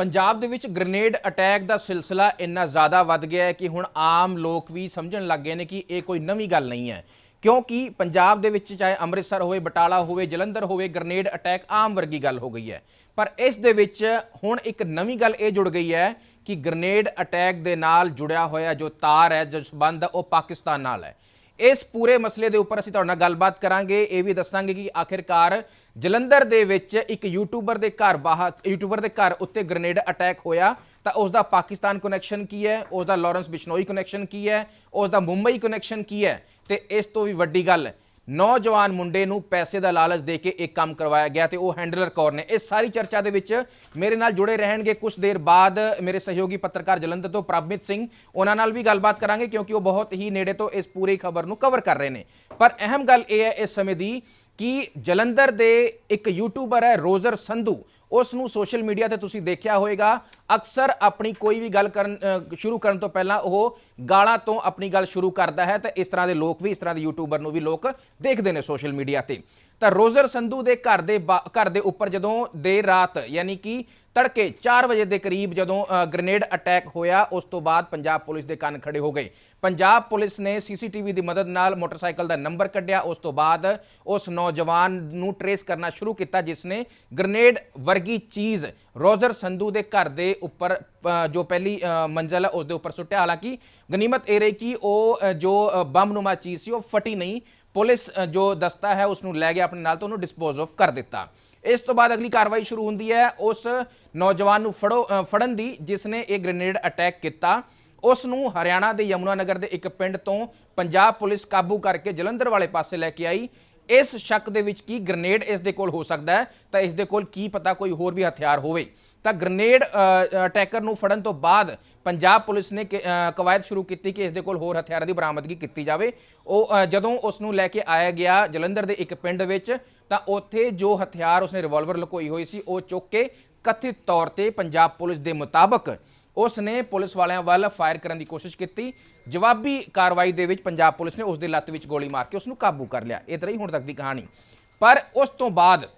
ਪੰਜਾਬ ਦੇ ਵਿੱਚ grenade attack ਦਾ ਸਿਲਸਿਲਾ ਇੰਨਾ ਜ਼ਿਆਦਾ ਵੱਧ ਗਿਆ ਹੈ ਕਿ ਹੁਣ ਆਮ ਲੋਕ ਵੀ ਸਮਝਣ ਲੱਗ ਗਏ ਨੇ ਕਿ ਇਹ ਕੋਈ ਨਵੀਂ ਗੱਲ ਨਹੀਂ ਹੈ। ਕਿਉਂਕਿ ਪੰਜਾਬ ਦੇ ਵਿੱਚ ਚਾਹੇ ਅੰਮ੍ਰਿਤਸਰ ਹੋਵੇ, ਬਟਾਲਾ ਹੋਵੇ, ਜਲੰਧਰ ਹੋਵੇ ਗ੍ਰੇਨੇਡ ਅਟੈਕ ਆਮ ਵਰਗੀ ਗੱਲ ਹੋ ਗਈ ਹੈ। ਪਰ ਇਸ ਦੇ ਵਿੱਚ ਹੁਣ ਇੱਕ ਨਵੀਂ ਗੱਲ ਇਹ ਜੁੜ ਗਈ ਹੈ ਕਿ ਗ੍ਰੇਨੇਡ ਅਟੈਕ ਦੇ ਨਾਲ ਜੁੜਿਆ ਹੋਇਆ ਜੋ ਤਾਰ ਹੈ, ਜੋ ਸਬੰਧ ਉਹ ਪਾਕਿਸਤਾਨ ਨਾਲ ਹੈ। ਇਸ ਪੂਰੇ ਮਸਲੇ ਦੇ ਉੱਪਰ ਅਸੀਂ ਤੁਹਾਡੇ ਨਾਲ ਗੱਲਬਾਤ ਕਰਾਂਗੇ। ਇਹ ਵੀ ਦੱਸਾਂਗੇ ਕਿ ਆਖਿਰਕਾਰ ਜਲੰਧਰ ਦੇ ਵਿੱਚ ਇੱਕ ਯੂਟਿਊਬਰ ਦੇ ਘਰ ਬਾਹਰ ਯੂਟਿਊਬਰ ਦੇ ਘਰ ਉੱਤੇ ਗ੍ਰੇਨੇਡ ਅਟੈਕ ਹੋਇਆ, ਤਾਂ ਉਸ ਦਾ ਪਾਕਿਸਤਾਨ ਕਨੈਕਸ਼ਨ ਕੀ ਹੈ? ਉਸ ਦਾ ਲਾਰੈਂਸ ਬਿਸ਼ਨੋਈ ਕਨੈਕਸ਼ਨ ਕੀ ਹੈ? ਉਸ ਦਾ ਮੁੰਬਈ ਕਨੈਕਸ਼ਨ ਕੀ ਹੈ? ਤੇ ਇਸ ਤੋਂ ਵੀ ਵੱਡੀ ਗੱਲ, ਨੌਜਵਾਨ ਮੁੰਡੇ ਨੂੰ ਪੈਸੇ ਦਾ ਲਾਲਚ ਦੇ ਕੇ ਇੱਕ ਕੰਮ ਕਰਵਾਇਆ ਗਿਆ ਤੇ ਉਹ ਹੈਂਡਲਰ ਕੌਰ ਨੇ। ਇਸ ਸਾਰੀ ਚਰਚਾ ਦੇ ਵਿੱਚ ਮੇਰੇ ਨਾਲ ਜੁੜੇ ਰਹਿਣਗੇ ਕੁਝ ਦੇਰ ਬਾਅਦ ਮੇਰੇ ਸਹਿਯੋਗੀ ਪੱਤਰਕਾਰ ਜਲੰਧਰ ਤੋਂ ਪ੍ਰਭਮਿਤ ਸਿੰਘ। ਉਹਨਾਂ ਨਾਲ ਵੀ ਗੱਲਬਾਤ ਕਰਾਂਗੇ ਕਿਉਂਕਿ ਉਹ ਬਹੁਤ ਹੀ ਨੇੜੇ ਤੋਂ ਇਸ ਪੂਰੀ ਖਬਰ ਨੂੰ ਕਵਰ ਕਰ ਰਹੇ ਨੇ। ਪਰ ਅਹਿਮ ਗੱਲ ਇਹ ਹੈ, ਇਸ ਸਮੇਂ ਦੀ ਕਿ ਜਲੰਧਰ ਦੇ ਇੱਕ ਯੂਟਿਊਬਰ ਹੈ, ਰੋਜ਼ਰ ਸੰਧੂ। ਉਸ ਨੂੰ ਸੋਸ਼ਲ ਮੀਡੀਆ ਤੇ ਤੁਸੀਂ ਦੇਖਿਆ ਹੋਵੇਗਾ ਅਕਸਰ ਆਪਣੀ ਕੋਈ ਵੀ ਗੱਲ ਕਰਨ ਸ਼ੁਰੂ ਕਰਨ ਤੋਂ ਪਹਿਲਾਂ ਉਹ ਗਾਲਾਂ ਤੋਂ ਆਪਣੀ ਗੱਲ ਸ਼ੁਰੂ ਕਰਦਾ ਹੈ ਤਾਂ ਇਸ ਤਰ੍ਹਾਂ ਦੇ ਲੋਕ ਵੀ, ਇਸ ਤਰ੍ਹਾਂ ਦੇ ਯੂਟਿਊਬਰ ਨੂੰ ਵੀ ਲੋਕ ਦੇਖਦੇ ਨੇ ਸੋਸ਼ਲ ਮੀਡੀਆ ਤੇ। ਤਾਂ ਰੋਜ਼ਰ ਸੰਧੂ ਦੇ ਘਰ ਦੇ ਬਾ- ਘਰ ਦੇ ਉੱਪਰ ਜਦੋਂ ਦੇਰ ਰਾਤ, ਯਾਨੀ ਕਿ ਤੜਕੇ 4 ਵਜੇ ਦੇ ਕਰੀਬ ਜਦੋਂ ਅ, ਗ੍ਰੇਨੇਡ ਅਟੈਕ ਹੋਇਆ ਉਸ ਤੋਂ ਬਾਅਦ ਪੰਜਾਬ ਪੁਲਿਸ ਦੇ ਕੰਨ ਖੜੇ ਹੋ ਗਏ। ਪੰਜਾਬ ਪੁਲਿਸ ਨੇ ਸੀਸੀਟੀਵੀ ਦੀ ਮਦਦ ਨਾਲ ਮੋਟਰਸਾਈਕਲ ਦਾ ਨੰਬਰ ਕੱਢਿਆ ਉਸ ਤੋਂ ਬਾਅਦ ਉਸ ਨੌਜਵਾਨ ਨੂੰ ਟਰੇਸ ਕਰਨਾ ਸ਼ੁਰੂ ਕੀਤਾ ਜਿਸ ਨੇ ਗ੍ਰੇਨੇਡ ਵਰਗੀ ਚੀਜ਼ ਰੋਜ਼ਰ ਸੰਧੂ ਦੇ ਘਰ ਦੇ ਉੱਪਰ ਜੋ ਪਹਿਲੀ ਅ, ਮੰਜ਼ਲ ਹੈ ਉਸ ਦੇ ਉੱਪਰ ਸੁੱਟਿਆ। ਹਾਲਾਂਕਿ ਗਨੀਮਤ ਇਹ ਰਹੀ ਕਿ ਉਹ ਜੋ ਬੰਬਨੁਮਾ ਚੀਜ਼ ਸੀ ਉਹ ਫਟੀ ਨਹੀਂ। ਪੁਲਿਸ ਜੋ ਦਸਤਾ ਹੈ ਉਸ ਨੂੰ ਲੈ ਗਿਆ ਆਪਣੇ ਨਾਲ ਤੋਂ ਉਹਨੂੰ ਡਿਸਪੋਜ਼ ਆਫ ਕਰ ਦਿੱਤਾ। ਇਸ ਤੋਂ ਬਾਅਦ ਅਗਲੀ ਕਾਰਵਾਈ ਸ਼ੁਰੂ ਹੁੰਦੀ ਹੈ। ਉਸ ਨੌਜਵਾਨ ਨੂੰ ਫੜੋ ਫੜਨ ਦੀ ਜਿਸ ਨੇ ਇਹ ਗ੍ਰੇਨੇਡ ਅਟੈਕ ਕੀਤਾ। ਉਸ ਨੂੰ ਹਰਿਆਣਾ ਦੇ ਯਮੁਨਾ ਨਗਰ ਦੇ ਇੱਕ ਪਿੰਡ ਤੋਂ ਪੰਜਾਬ ਪੁਲਿਸ ਕਾਬੂ ਕਰਕੇ ਜਲੰਧਰ ਵਾਲੇ ਪਾਸੇ ਲੈ ਕੇ ਆਈ। ਇਸ ਸ਼ੱਕ ਦੇ ਵਿੱਚ ਕੀ ਗ੍ਰੇਨੇਡ ਇਸ ਦੇ ਕੋਲ ਹੋ ਸਕਦਾ ਹੈ ਤਾਂ ਇਸ ਦੇ ਕੋਲ ਕੀ ਪਤਾ ਕੋਈ ਹੋਰ ਵੀ ਹਥਿਆਰ ਹੋਵੇ। ਤਾਂ ਗ੍ਰੇਨੇਡ ਅਟੈਕਰ ਨੂੰ ਫੜਨ ਤੋਂ ਬਾਅਦ ਪੰਜਾਬ ਪੁਲਿਸ ਨੇ ਕਿ- ਅ, ਕਵਾਇਦ ਸ਼ੁਰੂ ਕੀਤੀ ਕਿ ਇਸ ਦੇ ਕੋਲ ਹੋਰ ਹਥਿਆਰਾਂ ਦੀ ਬਰਾਮਦਗੀ ਕੀਤੀ ਜਾਵੇ। ਉਹ ਜਦੋਂ ਉਸ ਨੂੰ ਲੈ ਕੇ ਆਇਆ ਗਿਆ ਜਲੰਧਰ ਦੇ ਇੱਕ ਪਿੰਡ ਵਿੱਚ ਤਾਂ ਉੱਥੇ ਜੋ ਹਥਿਆਰ ਉਸਨੇ ਰਿਵਾਲਵਰ ਲੁਕੋਈ ਹੋਈ ਸੀ, ਉਹ ਚੁੱਕ ਕੇ ਕਥਿਤ ਤੌਰ ਤੇ ਪੰਜਾਬ ਪੁਲਿਸ ਦੇ ਮੁਤਾਬਕ ਉਸ ਨੇ ਪੁਲਿਸ ਵਾਲਿਆਂ ਵੱਲ ਫਾਇਰ ਕਰਨ ਦੀ ਕੋਸ਼ਿਸ਼ ਕੀਤੀ। ਜਵਾਬੀ ਕਾਰਵਾਈ ਦੇ ਵਿੱਚ ਪੰਜਾਬ ਪੁਲਿਸ ਨੇ ਉਸ ਦੇ ਲੱਤ ਵਿੱਚ ਗੋਲੀ ਮਾਰ ਕੇ ਉਸ ਨੂੰ ਕਾਬੂ ਕਰ ਲਿਆ। ਇਹ ਤਰ੍ਹਾਂ ਹੀ ਹੁਣ ਤੱਕ ਦੀ ਕਹਾਣੀ। ਪਰ ਉਸ ਤੋਂ ਬਾਅਦ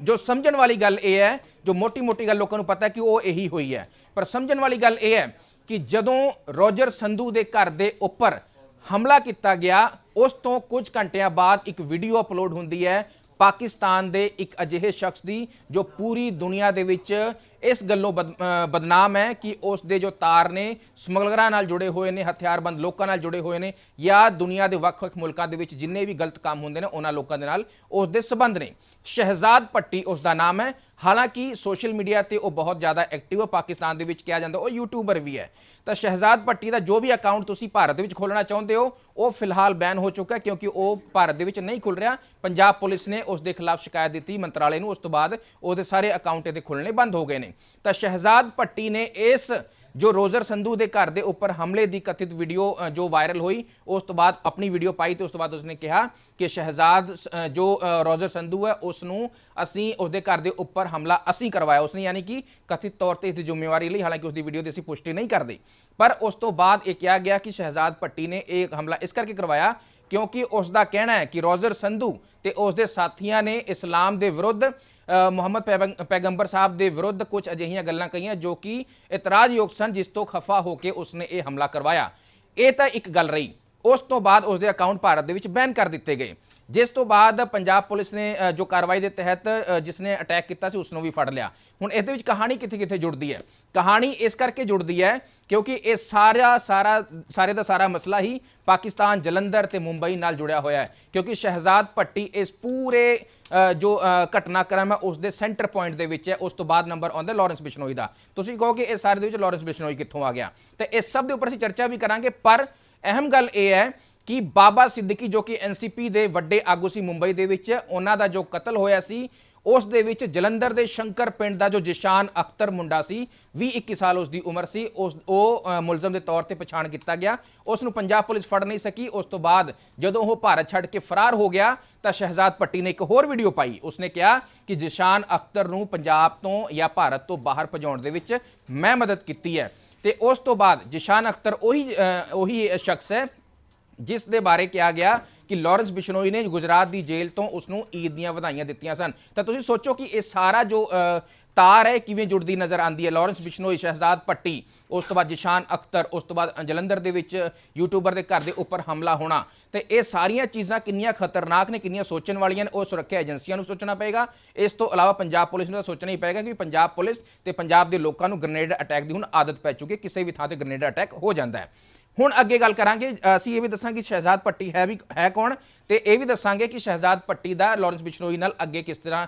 ਜੋ ਸਮਝਣ ਵਾਲੀ ਗੱਲ ਇਹ ਹੈ, ਜੋ ਮੋਟੀ-ਮੋਟੀ ਗੱਲ ਲੋਕਾਂ ਨੂੰ ਪਤਾ ਹੈ ਕਿ ਉਹ ਇਹੀ ਹੋਈ ਹੈ। ਪਰ ਸਮਝਣ ਵਾਲੀ ਗੱਲ ਇਹ ਹੈ ਕਿ ਜਦੋਂ ਰੋਜਰ ਸੰਧੂ ਦੇ ਘਰ ਦੇ ਉੱਪਰ ਹਮਲਾ ਕੀਤਾ ਗਿਆ, ਉਸ ਤੋਂ ਕੁਝ ਘੰਟਿਆਂ ਬਾਅਦ ਇੱਕ ਵੀਡੀਓ ਅਪਲੋਡ ਹੁੰਦੀ ਹੈ ਪਾਕਿਸਤਾਨ ਦੇ ਇੱਕ ਅਜਿਹੇ ਸ਼ਖਸ ਦੀ ਜੋ ਪੂਰੀ ਦੁਨੀਆ ਦੇ ਵਿੱਚ ਇਸ ਗੱਲੋਂ ਬਦ- ਬਦਨਾਮ ਹੈ ਕਿ ਉਸ ਦੇ ਜੋ ਤਾਰ ਨੇ, ਸਮਗਲਰਾਂ ਨਾਲ ਜੁੜੇ ਹੋਏ ਨੇ, ਹਥਿਆਰਬੰਦ ਲੋਕਾਂ ਨਾਲ ਜੁੜੇ ਹੋਏ ਨੇ ਜਾਂ ਦੁਨੀਆ ਦੇ ਵੱਖ-ਵੱਖ ਮੁਲਕਾਂ ਦੇ ਵਿੱਚ ਜਿੰਨੇ ਵੀ ਗਲਤ ਕੰਮ ਹੁੰਦੇ ਨੇ, ਉਹਨਾਂ ਲੋਕਾਂ ਦੇ ਨਾਲ ਉਸ ਦੇ ਸਬੰਧ ਨੇ। ਸ਼ਹਿਜ਼ਾਦ ਪੱਟੀ ਉਸ ਦਾ ਨਾਮ ਹੈ। ਹਾਲਾਂਕਿ ਸੋਸ਼ਲ ਮੀਡੀਆ ਤੇ ਉਹ ਬਹੁਤ ਜ਼ਿਆਦਾ ਐਕਟਿਵ ਹੈ ਪਾਕਿਸਤਾਨ ਦੇ ਵਿੱਚ ਕਿਹਾ ਜਾਂਦਾ, ਉਹ ਯੂਟਿਊਬਰ ਵੀ ਹੈ। ਤਾਂ ਸ਼ਹਿਜ਼ਾਦ ਪੱਟੀ ਦਾ ਜੋ ਵੀ ਅਕਾਊਂਟ ਤੁਸੀਂ ਭਾਰਤ ਦੇ ਵਿੱਚ ਖੋਲਣਾ ਚਾਹੁੰਦੇ ਹੋ, ਉਹ ਫਿਲਹਾਲ ਬੈਨ ਹੋ ਚੁੱਕਾ ਕਿਉਂਕਿ ਉਹ ਭਾਰਤ ਦੇ ਵਿੱਚ ਨਹੀਂ ਖੁੱਲ ਰਿਹਾ। ਪੰਜਾਬ ਪੁਲਿਸ ਨੇ ਉਸ ਦੇ ਖਿਲਾਫ ਸ਼ਿਕਾਇਤ ਦਿੱਤੀ, ਮੰਤਰਾਲੇ ਨੂੰ ਉਸ ਤੋਂ ਬਾਅਦ ਉਹਦੇ ਸਾਰੇ ਅਕਾਊਂਟ ਇਹਦੇ ਖੁੱਲਣੇ ਬੰਦ ਹੋ ਗਏ ਨੇ। ਤਾਂ ਸ਼ਹਿਜ਼ਾਦ ਪੱਟੀ ਨੇ ਇਸ ਜੋ ਰੋਜ਼ਰ ਸੰਧੂ ਦੇ ਘਰ ਦੇ ਉੱਪਰ ਹਮਲੇ ਦੀ ਕਥਿਤ ਵੀਡੀਓ ਜੋ ਵਾਇਰਲ ਹੋਈ, ਉਸ ਤੋਂ ਬਾਅਦ ਆਪਣੀ ਵੀਡੀਓ ਪਾਈ ਤੇ ਉਸ ਤੋਂ ਬਾਅਦ ਉਸਨੇ ਕਿਹਾ ਕਿ ਸ਼ਹਿਜ਼ਾਦ ਜੋ ਰੋਜ਼ਰ ਸੰਧੂ ਹੈ ਉਸ ਨੂੰ ਅਸੀਂ, ਉਸਦੇ ਘਰ ਦੇ ਉੱਪਰ ਹਮਲਾ ਅਸੀਂ ਕਰਵਾਇਆ। ਉਸਨੇ ਯਾਨੀ ਕਿ ਕਥਿਤ ਤੌਰ ਤੇ ਇਸ ਦੀ ਜ਼ਿੰਮੇਵਾਰੀ ਲਈ, ਹਾਲਾਂਕਿ ਉਸ ਦੀ ਵੀਡੀਓ ਦੀ ਅਸੀਂ ਪੁਸ਼ਟੀ ਨਹੀਂ ਕਰਦੇ। ਪਰ ਉਸ ਤੋਂ ਬਾਅਦ ਇਹ ਕਿਹਾ ਗਿਆ ਕਿ ਸ਼ਹਿਜ਼ਾਦ ਪੱਟੀ ਨੇ ਇਹ ਹਮਲਾ ਇਸ ਕਰਕੇ ਕਰਵਾਇਆ ਕਿਉਂਕਿ ਉਸ ਦਾ ਕਹਿਣਾ ਹੈ ਕਿ ਰੋਜ਼ਰ ਸੰਧੂ ਤੇ ਉਸ ਦੇ ਸਾਥੀਆਂ ਨੇ ਇਸਲਾਮ ਦੇ ਵਿਰੁੱਧ ਮੁਹੰਮਦ ਪੈਗੰ- ਪੈਗੰਬਰ ਸਾਹਿਬ ਦੇ ਵਿਰੁੱਧ ਕੁਝ ਅਜਿਹੀਆਂ ਗੱਲਾਂ ਕਹੀਆਂ ਜੋ ਕਿ ਇਤਰਾਜ਼ਯੋਗ ਸਨ, ਜਿਸ ਤੋਂ ਖਫਾ ਹੋ ਕੇ ਉਸਨੇ ਇਹ ਹਮਲਾ ਕਰਵਾਇਆ। ਇਹ ਤਾਂ ਇੱਕ ਗੱਲ ਰਹੀ। ਉਸ ਤੋਂ ਬਾਅਦ ਉਸ ਦੇ ਅਕਾਊਂਟ ਭਾਰਤ ਦੇ ਵਿੱਚ ਬੈਨ ਕਰ ਦਿੱਤੇ ਗਏ। ਜਿਸ ਤੋਂ ਬਾਅਦ ਪੰਜਾਬ ਪੁਲਿਸ ਨੇ ਜੋ ਕਾਰਵਾਈ ਦੇ ਤਹਿਤ ਜਿਸ ਨੇ ਅਟੈਕ ਕੀਤਾ ਸੀ ਉਸ ਨੂੰ ਵੀ ਫੜ ਲਿਆ। ਹੁਣ ਇਹਦੇ ਵਿੱਚ ਕਹਾਣੀ ਕਿੱਥੇ-ਕਿੱਥੇ ਜੁੜਦੀ ਹੈ? ਕਹਾਣੀ ਇਸ ਕਰਕੇ ਜੁੜਦੀ ਹੈ ਕਿਉਂਕਿ ਇਹ ਸਾਰਾ ਸਾਰਾ, ਸਾਰੇ ਦਾ ਸਾਰਾ ਮਸਲਾ ਹੀ ਪਾਕਿਸਤਾਨ, ਜਲੰਧਰ ਤੇ ਮੁੰਬਈ ਨਾਲ ਜੁੜਿਆ ਹੋਇਆ ਹੈ। ਕਿਉਂਕਿ ਸ਼ਹਿਜ਼ਾਦ ਪੱਟੀ ਇਸ ਪੂਰੇ ਜੋ ਘਟਨਾਕ੍ਰਮ ਹੈ ਉਸ ਦੇ ਸੈਂਟਰ ਪੁਆਇੰਟ ਦੇ ਵਿੱਚ ਹੈ। ਉਸ ਤੋਂ ਬਾਅਦ ਨੰਬਰ ਆਉਂਦਾ ਲਾਰੈਂਸ ਬਿਸ਼ਨੋਈ ਦਾ। ਤੁਸੀਂ ਕਹੋ ਕਿ ਇਹ ਸਾਰੇ ਦੇ ਵਿੱਚ ਲਾਰੈਂਸ ਬਿਸ਼ਨੋਈ ਕਿੱਥੋਂ ਆ ਗਿਆ? ਤੇ ਇਸ ਸਭ ਦੇ ਉੱਪਰ ਅਸੀਂ ਚਰਚਾ ਵੀ ਕਰਾਂਗੇ, ਪਰ ਅਹਿਮ ਗੱਲ ਇਹ ਹੈ ਕਿ ਬਾਬਾ ਸਿੱਦੀਕੀ ਜੋ ਕਿ ਐਨਸੀਪੀ ਦੇ ਵੱਡੇ ਆਗੂ ਸੀ ਮੁੰਬਈ ਦੇ ਵਿੱਚ, ਉਹਨਾਂ ਦਾ ਜੋ ਕਤਲ ਹੋਇਆ ਸੀ, ਉਸ ਦੇ ਵਿੱਚ ਜਲੰਧਰ ਦੇ ਸ਼ੰਕਰ ਪਿੰਡ ਦਾ ਜੋ ਜਿਸ਼ਾਨ ਅਖਤਰ ਮੁੰਡਾ ਸੀ 20 21 ਸਾਲ ਉਸ ਦੀ ਉਮਰ ਸੀ, ਉਸ, ਉਹ ਮੁਲਜ਼ਮ ਦੇ ਤੌਰ ਤੇ ਪਛਾਣ ਕੀਤਾ ਗਿਆ। ਉਸ ਨੂੰ ਪੰਜਾਬ ਪੁਲਿਸ ਫੜ ਨਹੀਂ ਸਕੀ। ਉਸ ਤੋਂ ਬਾਅਦ ਜਦੋਂ ਉਹ ਭਾਰਤ ਛੱਡ ਕੇ ਫਰਾਰ ਹੋ ਗਿਆ, ਤਾਂ ਸ਼ਹਿਜ਼ਾਦ ਪੱਟੀ ਨੇ ਇੱਕ ਹੋਰ ਵੀਡੀਓ ਪਾਈ। ਉਸਨੇ ਕਿਹਾ ਕਿ ਜਿਸ਼ਾਨ ਅਖਤਰ ਨੂੰ ਪੰਜਾਬ ਤੋਂ ਜਾਂ ਭਾਰਤ ਤੋਂ ਬਾਹਰ ਭਜਾਉਣ ਦੇ ਵਿੱਚ ਮੈਂ ਮਦਦ ਕੀਤੀ ਹੈ। ਤੇ ਉਸ ਤੋਂ ਬਾਅਦ ਜਿਸ਼ਾਨ ਅਖਤਰ ਉਹੀ ਉਹੀ ਸ਼ਖਸ ਹੈ ਜਿਸ ਦੇ ਬਾਰੇ ਕਿਹਾ ਗਿਆ ਕਿ ਲਾਰੈਂਸ ਬਿਸ਼ਨੋਈ ਨੇ ਗੁਜਰਾਤ ਦੀ ਜੇਲ੍ਹ ਤੋਂ ਉਸ ਨੂੰ ਈਦ ਦੀਆਂ ਵਧਾਈਆਂ ਦਿੱਤੀਆਂ ਸਨ। ਤਾਂ ਤੁਸੀਂ ਸੋਚੋ ਕਿ ਇਹ ਸਾਰਾ ਜੋ ਤਾਰ ਹੈ ਕਿਵੇਂ ਜੁੜਦੀ ਨਜ਼ਰ ਆਉਂਦੀ ਹੈ? ਲਾਰੈਂਸ ਬਿਸ਼ਨੋਈ, ਸ਼ਹਿਜ਼ਾਦ ਪੱਟੀ ਉਸ ਤੋਂ ਬਾਅਦ ਜਿਸ਼ਾਨ ਅਖਤਰ, ਉਸ ਤੋਂ ਬਾਅਦ ਜਲੰਧਰ ਦੇ ਵਿੱਚ ਯੂਟਿਊਬਰ ਦੇ ਘਰ ਦੇ ਉੱਪਰ ਹਮਲਾ ਹੋਣਾ। ਤੇ ਇਹ ਸਾਰੀਆਂ ਚੀਜ਼ਾਂ ਕਿੰਨੀਆਂ ਖਤਰਨਾਕ ਨੇ, ਕਿੰਨੀਆਂ ਸੋਚਣ ਵਾਲੀਆਂ ਨੇ, ਉਹ ਸੁਰੱਖਿਆ ਏਜੰਸੀਆਂ ਨੂੰ ਸੋਚਣਾ ਪਏਗਾ। ਇਸ ਤੋਂ ਇਲਾਵਾ ਪੰਜਾਬ ਪੁਲਿਸ ਨੂੰ ਤਾਂ ਸੋਚਣਾ ਹੀ ਪਏਗਾ ਕਿ ਪੰਜਾਬ ਪੁਲਿਸ ਤੇ ਪੰਜਾਬ ਦੇ ਲੋਕਾਂ ਨੂੰ ਗ੍ਰਨੇਡ ਅਟੈਕ ਦੀ ਹੁਣ ਆਦਤ ਪੈ ਚੁੱਕੀ ਹੈ, ਕਿਸੇ ਵੀ ਥਾਂ ਤੇ ਗ੍ਰਨੇਡ ਅਟੈਕ ਹੋ ਜਾਂਦਾ ਹੈ। ਹੁਣ ਅੱਗੇ ਗੱਲ ਕਰਾਂਗੇ ਅਸੀਂ ਇਹ ਵੀ ਦੱਸਾਂਗੇ ਕਿ ਸ਼ਹਿਜ਼ਾਦ ਪੱਟੀ ਹੈ ਵੀ ਹੈ ਕੌਣ ਤੇ ਇਹ ਵੀ ਦੱਸਾਂਗੇ ਕਿ ਸ਼ਹਿਜ਼ਾਦ ਪੱਟੀ ਦਾ ਲਾਰੈਂਸ ਬਿਸ਼ਨੋਈ ਨਾਲ ਅੱਗੇ ਕਿਸ ਤਰ੍ਹਾਂ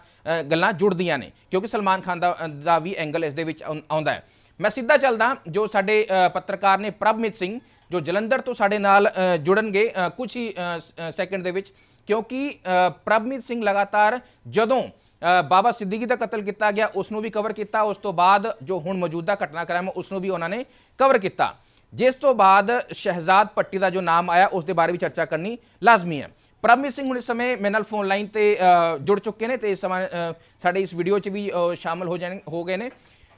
ਗੱਲਾਂ ਜੁੜਦੀਆਂ ਨੇ ਕਿਉਂਕਿ ਸਲਮਾਨ ਖਾਨ ਦਾ ਦਾ ਵੀ ਐਂਗਲ ਇਸ ਦੇ ਵਿੱਚ ਆਉਂਦਾ ਹੈ। ਮੈਂ ਸਿੱਧਾ ਚੱਲਦਾ ਜੋ ਸਾਡੇ ਪੱਤਰਕਾਰ ਨੇ ਪ੍ਰਭਮਿਤ ਸਿੰਘ ਜੋ ਜਲੰਧਰ ਤੋਂ ਸਾਡੇ ਨਾਲ ਜੁੜਨਗੇ ਅ, ਕੁਝ ਹੀ ਸੈਕਿੰਡ ਦੇ ਵਿੱਚ ਕਿਉਂਕਿ ਅ, ਪ੍ਰਭਮਿਤ ਸਿੰਘ ਲਗਾਤਾਰ ਜਦੋਂ ਬਾਬਾ ਸਿੱਦੀਕੀ ਦਾ ਕਤਲ ਕੀਤਾ ਗਿਆ ਉਸ ਨੂੰ ਵੀ ਕਵਰ ਕੀਤਾ ਉਸ ਤੋਂ ਬਾਅਦ ਜੋ ਹੁਣ ਮੌਜੂਦਾ ਘਟਨਾਕ੍ਰਮ ਹੈ, ਉਸ ਨੂੰ ਵੀ ਉਹਨਾਂ ਨੇ ਕਵਰ ਕੀਤਾ। ਜਿਸ ਤੋਂ ਬਾਅਦ ਸ਼ਹਿਜ਼ਾਦ ਪੱਟੀ ਦਾ ਜੋ ਨਾਮ ਆਇਆ ਉਸ ਦੇ ਬਾਰੇ ਵੀ ਚਰਚਾ ਕਰਨੀ ਲਾਜ਼ਮੀ ਹੈ। ਪ੍ਰਭਮੀਤ ਸਿੰਘ ਹੁਣ ਇਸ ਸਮੇਂ ਮੇਰੇ ਨਾਲ ਫੋਨ ਲਾਈਨ ਤੇ ਜੁੜ ਚੁੱਕੇ ਨੇ ਤੇ ਇਸ ਸਮੇਂ ਸਾਡੇ ਇਸ ਵੀਡੀਓ 'ਚ ਵੀ ਅ, ਸ਼ਾਮਲ ਹੋ ਜਾਣ ਹੋ ਗਏ ਨੇ।